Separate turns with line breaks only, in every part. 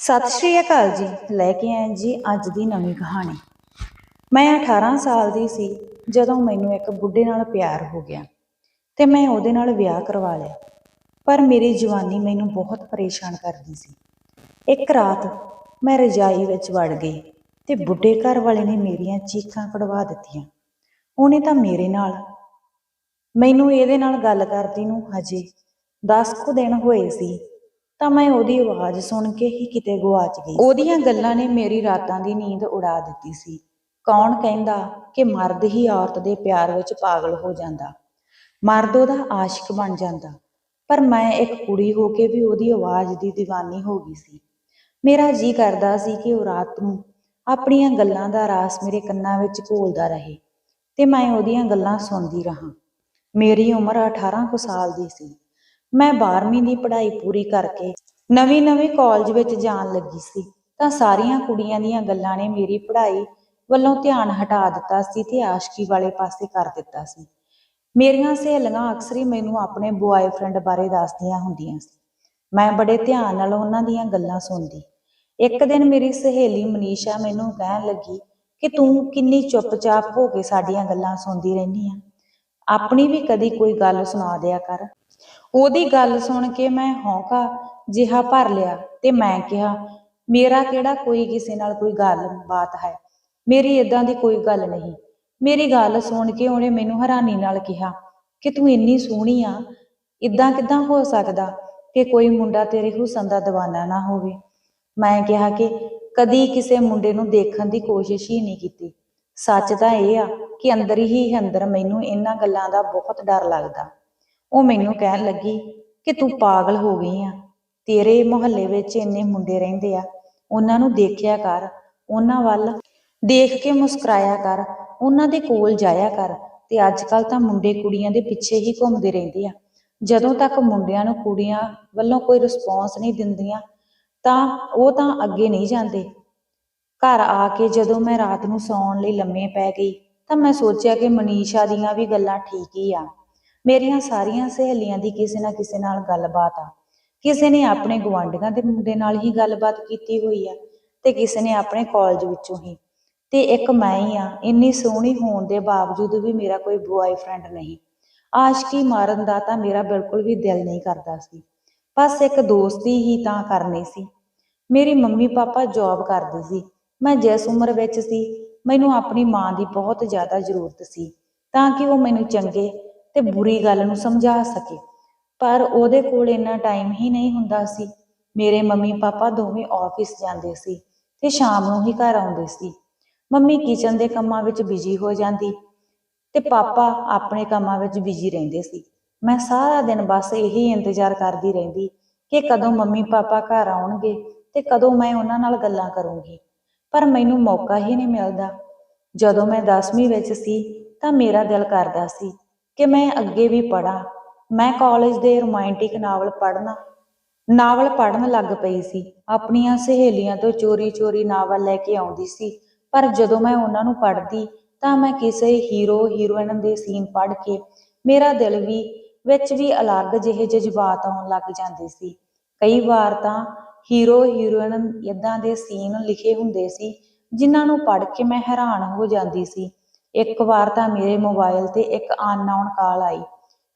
ਸਤਿ ਸ਼੍ਰੀ ਅਕਾਲ ਜੀ। ਲੈ ਕੇ ਆਏ ਜੀ ਅੱਜ ਦੀ ਨਵੀਂ ਕਹਾਣੀ। ਮੈਂ 18 ਸਾਲ ਦੀ ਸੀ ਜਦੋਂ ਮੈਨੂੰ ਇੱਕ ਬੁੱਢੇ ਨਾਲ ਪਿਆਰ ਹੋ ਗਿਆ ਤੇ ਮੈਂ ਉਹਦੇ ਨਾਲ ਵਿਆਹ ਕਰਵਾ ਲਿਆ। ਪਰ ਮੇਰੀ ਜਵਾਨੀ ਮੈਨੂੰ ਬਹੁਤ ਪਰੇਸ਼ਾਨ ਕਰਦੀ ਸੀ। ਇੱਕ ਰਾਤ ਮੈਂ ਰਜਾਈ ਵਿੱਚ ਵੜ ਗਈ ਤੇ ਬੁੱਢੇ ਘਰ ਵਾਲੇ ਨੇ ਮੇਰੀਆਂ ਚੀਖਾਂ ਕਢਵਾ ਦਿੱਤੀਆਂ। ਉਹਨੇ ਤਾਂ ਮੇਰੇ ਨਾਲ ਮੈਨੂੰ ਇਹਦੇ ਨਾਲ ਗੱਲ ਕਰਦੀ ਨੂੰ ਹਜੇ 10 ਕੁ ਦਿਨ ਹੋਏ ਸੀ ਤਾਂ ਮੈਂ ਉਹਦੀ ਆਵਾਜ਼ ਸੁਣ ਕੇ ਹੀ ਕਿਤੇ ਗੁਆਚ ਗਈ। ਉਹਦੀਆਂ ਗੱਲਾਂ ਨੇ ਮੇਰੀ ਰਾਤਾਂ ਦੀ ਨੀਂਦ ਉਡਾ ਦਿੱਤੀ ਸੀ। ਕੌਣ ਕਹਿੰਦਾ ਕਿ ਮਰਦ ਹੀ ਔਰਤ ਦੇ ਪਿਆਰ ਵਿੱਚ ਪਾਗਲ ਹੋ ਜਾਂਦਾ। ਮਰਦ ਉਹਦਾ ਆਸ਼ਿਕ ਬਣ ਜਾਂਦਾ। ਪਰ ਮੈਂ ਇੱਕ ਕੁੜੀ ਹੋ ਕੇ ਵੀ ਉਹਦੀ ਆਵਾਜ਼ ਦੀ دیਵਾਨੀ ਹੋ ਗਈ ਸੀ। ਮੇਰਾ ਜੀ ਕਰਦਾ ਸੀ ਕਿ ਉਹ ਰਾਤ ਨੂੰ ਆਪਣੀਆਂ ਗੱਲਾਂ ਦਾ ਰਾਸ ਮੇਰੇ ਕੰਨਾਂ ਵਿੱਚ ਘੋਲਦਾ ਰਹੇ ਤੇ ਮੈਂ ਉਹਦੀਆਂ ਗੱਲਾਂ ਸੁਣਦੀ ਰਹਾ। ਮੇਰੀ ਉਮਰ 18 ਕੁ ਸਾਲ ਦੀ ਸੀ। ਮੈਂ 12ਵੀਂ ਦੀ ਪੜ੍ਹਾਈ ਪੂਰੀ ਕਰਕੇ ਨਵੀਂ ਨਵੇਂ ਕਾਲਜ ਵਿੱਚ ਜਾਣ ਲੱਗੀ ਸੀ, ਤਾਂ ਸਾਰੀਆਂ ਕੁੜੀਆਂ ਦੀਆਂ ਗੱਲਾਂ ਨੇ ਮੇਰੀ ਪੜ੍ਹਾਈ ਵੱਲੋਂ ਧਿਆਨ ਹਟਾ ਦਿੱਤਾ ਸੀ ਤੇ ਆਸ਼ਕੀ ਵਾਲੇ ਪਾਸੇ ਕਰ ਦਿੱਤਾ ਸੀ। ਮੇਰੀਆਂ ਸਹੇਲੀਆਂ ਅਕਸਰ ਹੀ ਮੈਨੂੰ ਆਪਣੇ ਬੁਆਏਫ੍ਰੈਂਡ ਬਾਰੇ ਦੱਸਦੀਆਂ ਹੁੰਦੀਆਂ ਸੀ। ਮੈਂ ਬੜੇ ਧਿਆਨ ਨਾਲ ਉਹਨਾਂ ਦੀਆਂ ਗੱਲਾਂ ਸੁਣਦੀ। ਇੱਕ ਦਿਨ ਮੇਰੀ ਸਹੇਲੀ ਮਨੀਸ਼ਾ ਮੈਨੂੰ ਕਹਿਣ ਲੱਗੀ ਕਿ ਤੂੰ ਕਿੰਨੀ ਚੁੱਪਚਾਪ ਹੋ ਕੇ ਸਾਡੀਆਂ ਗੱਲਾਂ ਸੁਣਦੀ ਰਹਿੰਦੀ ਆ। ਆਪਣੀ ਵੀ ਕਦੀ ਕੋਈ ਗੱਲ ਸੁਣਾ ਦਿਆ ਕਰ। ਉਹਦੀ ਗੱਲ ਸੁਣ ਕੇ ਮੈਂ ਹੌਂਕਾ ਜਿਹਾ ਭਰ ਲਿਆ ਤੇ ਮੈਂ ਕਿਹਾ ਮੇਰਾ ਕਿਹੜਾ ਕੋਈ ਕਿਸੇ ਨਾਲ ਕੋਈ ਗੱਲ ਬਾਤ ਹੈ? ਮੇਰੀ ਇਦਾਂ ਦੀ ਕੋਈ ਗੱਲ ਨਹੀਂ। ਮੇਰੀ ਗੱਲ ਸੁਣ ਕੇ ਉਹਨੇ ਮੈਨੂੰ ਹੈਰਾਨੀ ਨਾਲ ਕਿਹਾ ਕਿ ਤੂੰ ਇੰਨੀ ਸੋਹਣੀ ਆ ਇਦਾਂ ਕਿਦਾਂ ਹੋ ਸਕਦਾ ਕਿ ਕੋਈ ਮੁੰਡਾ ਤੇਰੇ ਹੁਸਨ ਦਾ دیਵਾਨਾ ਨਾ ਹੋਵੇ? ਮੈਂ ਕਿਹਾ ਕਿ ਕਦੀ ਕਿਸੇ ਮੁੰਡੇ ਨੂੰ ਦੇਖਣ ਦੀ ਕੋਸ਼ਿਸ਼ ਹੀ ਨਹੀਂ ਕੀਤੀ। ਸੱਚ ਤਾਂ ਇਹ ਆ ਕਿ ਅੰਦਰ ਹੀ ਅੰਦਰ ਮੈਨੂੰ ਇਹਨਾਂ ਗੱਲਾਂ ਦਾ ਬਹੁਤ ਡਰ ਲੱਗਦਾ। ਉਹ ਮੈਨੂੰ ਕਹਿਣ ਲੱਗੀ ਕਿ ਤੂੰ ਪਾਗਲ ਹੋ ਗਈ ਆ। ਤੇਰੇ ਮੁਹੱਲੇ ਵਿੱਚ ਇੰਨੇ ਮੁੰਡੇ ਰਹਿੰਦੇ ਆ। ਉਹਨਾਂ ਨੂੰ ਦੇਖਿਆ ਕਰ, ਉਹਨਾਂ ਵੱਲ ਦੇਖ ਕੇ ਮੁਸਕਰਾਇਆ ਕਰ, ਉਹਨਾਂ ਦੇ ਕੋਲ ਜਾਇਆ ਕਰ ਤੇ ਅੱਜ ਕੱਲ ਤਾਂ ਮੁੰਡੇ ਕੁੜੀਆਂ ਦੇ ਪਿੱਛੇ ਹੀ ਘੁੰਮਦੇ ਰਹਿੰਦੇ ਆ। ਜਦੋਂ ਤੱਕ ਮੁੰਡਿਆਂ ਨੂੰ ਕੁੜੀਆਂ ਵੱਲੋਂ ਕੋਈ ਰਿਸਪੌਂਸ ਨਹੀਂ ਦਿੰਦੀਆਂ, ਤਾਂ ਉਹ ਤਾਂ ਅੱਗੇ ਨਹੀਂ ਜਾਂਦੇ। ਘਰ ਆ ਕੇ ਜਦੋਂ ਮੈਂ ਰਾਤ ਨੂੰ ਸੌਣ ਲਈ ਲੰਮੇ ਪੈ ਗਈ, ਤਾਂ ਮੈਂ ਸੋਚਿਆ ਕਿ ਮਨੀਸ਼ਾ ਦੀਆਂ ਵੀ ਗੱਲਾਂ ਠੀਕ ਹੀ ਆ। ਮੇਰੀਆਂ ਸਾਰੀਆਂ ਸਹੇਲੀਆਂ ਦੀ ਕਿਸੇ ਨਾ ਕਿਸੇ ਨਾਲ ਗੱਲਬਾਤ ਆ। ਕਿਸੇ ਨੇ ਆਪਣੇ ਗੁਆਂਢੀਆਂ ਦੇ ਮੁੰਡੇ ਨਾਲ ਹੀ ਗੱਲਬਾਤ ਕੀਤੀ ਹੋਈ ਆ ਤੇ ਕਿਸੇ ਨੇ ਆਪਣੇ ਕਾਲਜ ਵਿੱਚੋਂ ਹੀ। ਤੇ ਇੱਕ ਮੈਂ ਹੀ ਆ, ਇੰਨੀ ਸੋਹਣੀ ਹੋਣ ਦੇ ਬਾਵਜੂਦ ਵੀ ਮੇਰਾ ਕੋਈ ਬੁਆਏਫ੍ਰੈਂਡ ਨਹੀਂ। ਆਸ਼ਕੀ ਮਾਰਨ ਦਾ ਤਾਂ ਮੇਰਾ ਬਿਲਕੁਲ ਵੀ ਦਿਲ ਨਹੀਂ ਕਰਦਾ ਸੀ। ਬਸ ਇੱਕ ਦੋਸਤੀ ਹੀ ਤਾਂ ਕਰਨੀ ਸੀ। ਮੇਰੀ ਮੰਮੀ ਪਾਪਾ ਜੌਬ ਕਰਦੇ ਸੀ। ਮੈਂ ਜਿਸ ਉਮਰ ਵਿੱਚ ਸੀ, ਮੈਨੂੰ ਆਪਣੀ ਮਾਂ ਦੀ ਬਹੁਤ ਜ਼ਿਆਦਾ ਜ਼ਰੂਰਤ ਸੀ। ਤਾਂ ਕਿ ਉਹ ਮੈਨੂੰ ਚੰਗੇ ਤੇ ਬੁਰੀ ਗੱਲ ਨੂੰ ਸਮਝਾ ਸਕੇ। ਪਰ ਉਹਦੇ ਕੋਲ ਇੰਨਾ ਟਾਈਮ ਹੀ ਨਹੀਂ ਹੁੰਦਾ ਸੀ। ਮੇਰੇ ਮੰਮੀ ਪਾਪਾ ਦੋਵੇਂ ਆਫਿਸ ਜਾਂਦੇ ਸੀ ਤੇ ਸ਼ਾਮ ਨੂੰ ਹੀ ਘਰ ਆਉਂਦੇ ਸੀ। ਮੰਮੀ ਕਿਚਨ ਦੇ ਕੰਮਾਂ ਵਿੱਚ ਬਿਜ਼ੀ ਹੋ ਜਾਂਦੀ ਤੇ ਪਾਪਾ ਆਪਣੇ ਕੰਮਾਂ ਵਿੱਚ ਬਿਜ਼ੀ ਰਹਿੰਦੇ ਸੀ। ਮੈਂ ਸਾਰਾ ਦਿਨ ਬਸ ਇਹੀ ਇੰਤਜ਼ਾਰ ਕਰਦੀ ਰਹਿੰਦੀ ਕਿ ਕਦੋਂ ਮੰਮੀ ਪਾਪਾ ਘਰ ਆਉਣਗੇ ਤੇ ਕਦੋਂ ਮੈਂ ਉਹਨਾਂ ਨਾਲ ਗੱਲਾਂ ਕਰੂੰਗੀ। ਪਰ ਮੈਨੂੰ ਮੌਕਾ ਹੀ ਨਹੀਂ ਮਿਲਦਾ। ਜਦੋਂ ਮੈਂ 10ਵੀਂ ਵਿੱਚ ਸੀ ਤਾਂ ਮੇਰਾ ਦਿਲ ਕਰਦਾ ਸੀ ਕਿ ਮੈਂ ਅੱਗੇ ਵੀ ਪੜਾਂ ਮੈਂ ਕਾਲਜ ਦੇ ਰੋਮਾਂਟਿਕ ਨਾਵਲ ਪੜ੍ਹਨਾ। ਨਾਵਲ ਪੜ੍ਹਨ ਲੱਗ ਪਈ ਸੀ, ਆਪਣੀਆਂ ਸਹੇਲੀਆਂ ਤੋਂ ਚੋਰੀ-ਚੋਰੀ ਨਾਵਲ ਲੈ ਕੇ ਆਉਂਦੀ ਸੀ, ਪਰ ਜਦੋਂ ਮੈਂ ਉਹਨਾਂ ਨੂੰ ਪੜ੍ਹਦੀ, ਤਾਂ ਮੈਂ ਕਿਸੇ ਹੀਰੋ ਹੀਰੋਇਨ ਦੇ ਸੀਨ ਪੜ੍ਹ ਕੇ ਮੇਰਾ ਦਿਲ ਵੀ, ਵਿੱਚ ਵੀ ਅਲੱਗ ਜਿਹੇ ਜਜ਼ਬਾਤ ਆਉਣ ਲੱਗ ਜਾਂਦੇ ਸੀ। ਕਈ ਵਾਰ ਤਾਂ ਹੀਰੋ ਹੀਰੋਇਨ ਇਦਾਂ ਦੇ ਸੀਨ ਲਿਖੇ ਹੁੰਦੇ ਸੀ, ਜਿਨ੍ਹਾਂ ਨੂੰ ਪੜ੍ਹ ਕੇ ਮੈਂ ਹੈਰਾਨ ਹੋ ਜਾਂਦੀ ਸੀ। ਇੱਕ ਵਾਰ ਤਾਂ ਮੇਰੇ ਮੋਬਾਈਲ ਤੇ ਇੱਕ ਅਨਨੋਨ ਕਾਲ ਆਈ।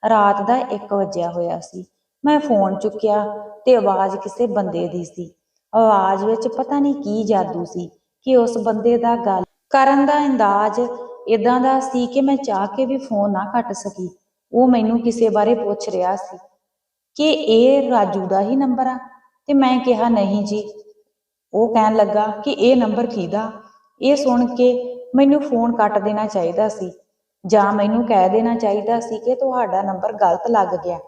ਰਾਤ ਦਾ 1 ਵਜਿਆ ਹੋਇਆ ਸੀ। ਮੈਂ ਫੋਨ ਚੁੱਕਿਆ ਤੇ ਆਵਾਜ਼ ਕਿਸੇ ਬੰਦੇ ਦੀ ਸੀ। ਆਵਾਜ਼ ਵਿੱਚ ਪਤਾ ਨਹੀਂ ਕੀ ਜਾਦੂ ਸੀ ਕਿ ਉਸ ਬੰਦੇ ਦਾ ਗੱਲ ਕਰਨ ਦਾ ਅੰਦਾਜ਼ ਇਦਾਂ ਦਾ ਸੀ ਕਿ ਮੈਂ ਚਾਹ ਕੇ ਵੀ ਫੋਨ ਨਾ ਕੱਟ ਸਕੀ। ਉਹ ਮੈਨੂੰ ਕਿਸੇ ਬਾਰੇ ਪੁੱਛ ਰਿਹਾ ਸੀ ਕਿ ਇਹ ਰਾਜੂ ਦਾ ਹੀ ਨੰਬਰ ਆ? ਤੇ ਮੈਂ ਕਿਹਾ, ਨਹੀਂ ਜੀ। ਉਹ ਕਹਿਣ ਲੱਗਾ ਕਿ ਇਹ ਨੰਬਰ ਕਿਹਦਾ? ਇਹ ਸੁਣ ਕੇ ਮੈਨੂੰ ਫੋਨ ਕੱਟ ਦੇਣਾ ਚਾਹੀਦਾ ਸੀ ਜਾਂ ਮੈਨੂੰ ਕਹਿ ਦੇਣਾ ਚਾਹੀਦਾ ਸੀ ਕਿ ਤੁਹਾਡਾ ਨੰਬਰ ਗਲਤ ਲੱਗ ਗਿਆ।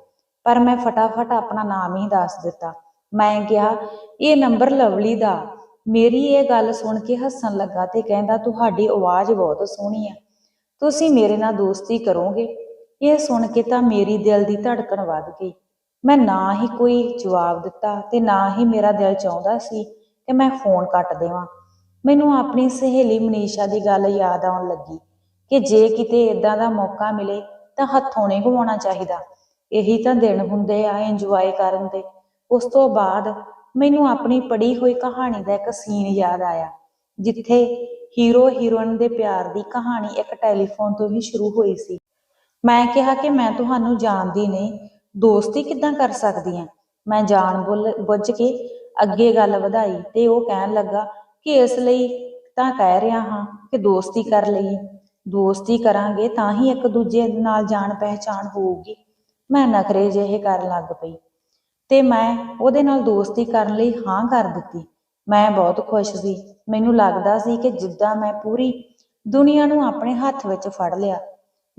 ਪਰ ਮੈਂ ਫਟਾਫਟ ਆਪਣਾ ਨਾਮ ਹੀ ਦੱਸ ਦਿੱਤਾ। ਮੈਂ ਕਿਹਾ, ਇਹ ਨੰਬਰ ਲਵਲੀ ਦਾ। ਮੇਰੀ ਇਹ ਗੱਲ ਸੁਣ ਕੇ ਹੱਸਣ ਲੱਗਾ ਤੇ ਕਹਿੰਦਾ, ਤੁਹਾਡੀ ਆਵਾਜ਼ ਬਹੁਤ ਸੋਹਣੀ ਆ। ਤੁਸੀਂ ਮੇਰੇ ਨਾਲ ਦੋਸਤੀ ਕਰੋਗੇ? ਇਹ ਸੁਣ ਕੇ ਤਾਂ ਮੇਰੀ ਦਿਲ ਦੀ ਧੜਕਣ ਵੱਧ ਗਈ। ਮੈਂ ਨਾ ਹੀ ਕੋਈ ਜਵਾਬ ਦਿੱਤਾ ਤੇ ਨਾ ਹੀ ਮੇਰਾ ਦਿਲ ਚਾਹੁੰਦਾ ਸੀ ਕਿ ਮੈਂ ਫੋਨ ਕੱਟ ਦੇਵਾਂ। ਮੈਨੂੰ ਆਪਣੀ ਸਹੇਲੀ ਮਨੀਸ਼ਾ ਦੀ ਗੱਲ ਯਾਦ ਆਉਣ ਲੱਗੀ ਕਿ ਜੇ ਕਿਤੇ ਇਦਾਂ ਦਾ ਮੌਕਾ ਮਿਲੇ ਤਾਂ ਹੱਥੋਂ ਨਹੀਂ ਗਵਾਉਣਾ ਚਾਹੀਦਾ। ਇਹੀ ਤਾਂ ਦਿਨ ਹੁੰਦੇ ਆ ਇੰਜੋਏ ਕਰਨ ਦੇ। ਉਸ ਤੋਂ ਬਾਅਦ ਮੈਨੂੰ ਆਪਣੀ ਪੜ੍ਹੀ ਹੋਈ ਕਹਾਣੀ ਦਾ ਇੱਕ ਸੀਨ ਯਾਦ ਆਇਆ, ਜਿੱਥੇ ਹੀਰੋ ਹੀਰੋਇਨ ਦੇ ਪਿਆਰ ਦੀ ਕਹਾਣੀ ਇੱਕ ਟੈਲੀਫੋਨ ਤੋਂ ਹੀ ਸ਼ੁਰੂ ਹੋਈ ਸੀ। ਮੈਂ ਕਿਹਾ ਕਿ ਮੈਂ ਤੁਹਾਨੂੰ ਜਾਣਦੀ ਨਹੀਂ, ਦੋਸਤੀ ਕਿੱਦਾਂ ਕਰ ਸਕਦੀ ਹਾਂ ਮੈਂ ਜਾਣ ਬੁੱਲ, ਬੁੱਝ ਕੇ ਅੱਗੇ ਗੱਲ ਵਧਾਈ ਤੇ ਉਹ ਕਹਿਣ ਲੱਗਾ ਕਿ ਇਸ ਲਈ ਤਾਂ ਕਹਿ ਰਿਹਾ ਹਾਂ ਕਿ ਦੋਸਤੀ ਕਰ ਲਈਏ। ਦੋਸਤੀ ਕਰਾਂਗੇ ਤਾਂ ਹੀ ਇੱਕ ਦੂਜੇ ਨਾਲ ਜਾਣ ਪਹਿਚਾਣ ਹੋਊਗੀ। ਮੈਂ ਨਖਰੇ ਜਿਹੇ ਕਰਨ ਲੱਗ ਪਈ ਤੇ ਮੈਂ ਉਹਦੇ ਨਾਲ ਦੋਸਤੀ ਕਰਨ ਲਈ ਹਾਂ ਕਰ ਦਿੱਤੀ। ਮੈਂ ਬਹੁਤ ਖੁਸ਼ ਸੀ। ਮੈਨੂੰ ਲੱਗਦਾ ਸੀ ਕਿ ਜਿੱਦਾਂ ਮੈਂ ਪੂਰੀ ਦੁਨੀਆ ਨੂੰ ਆਪਣੇ ਹੱਥ ਵਿੱਚ ਫੜ ਲਿਆ,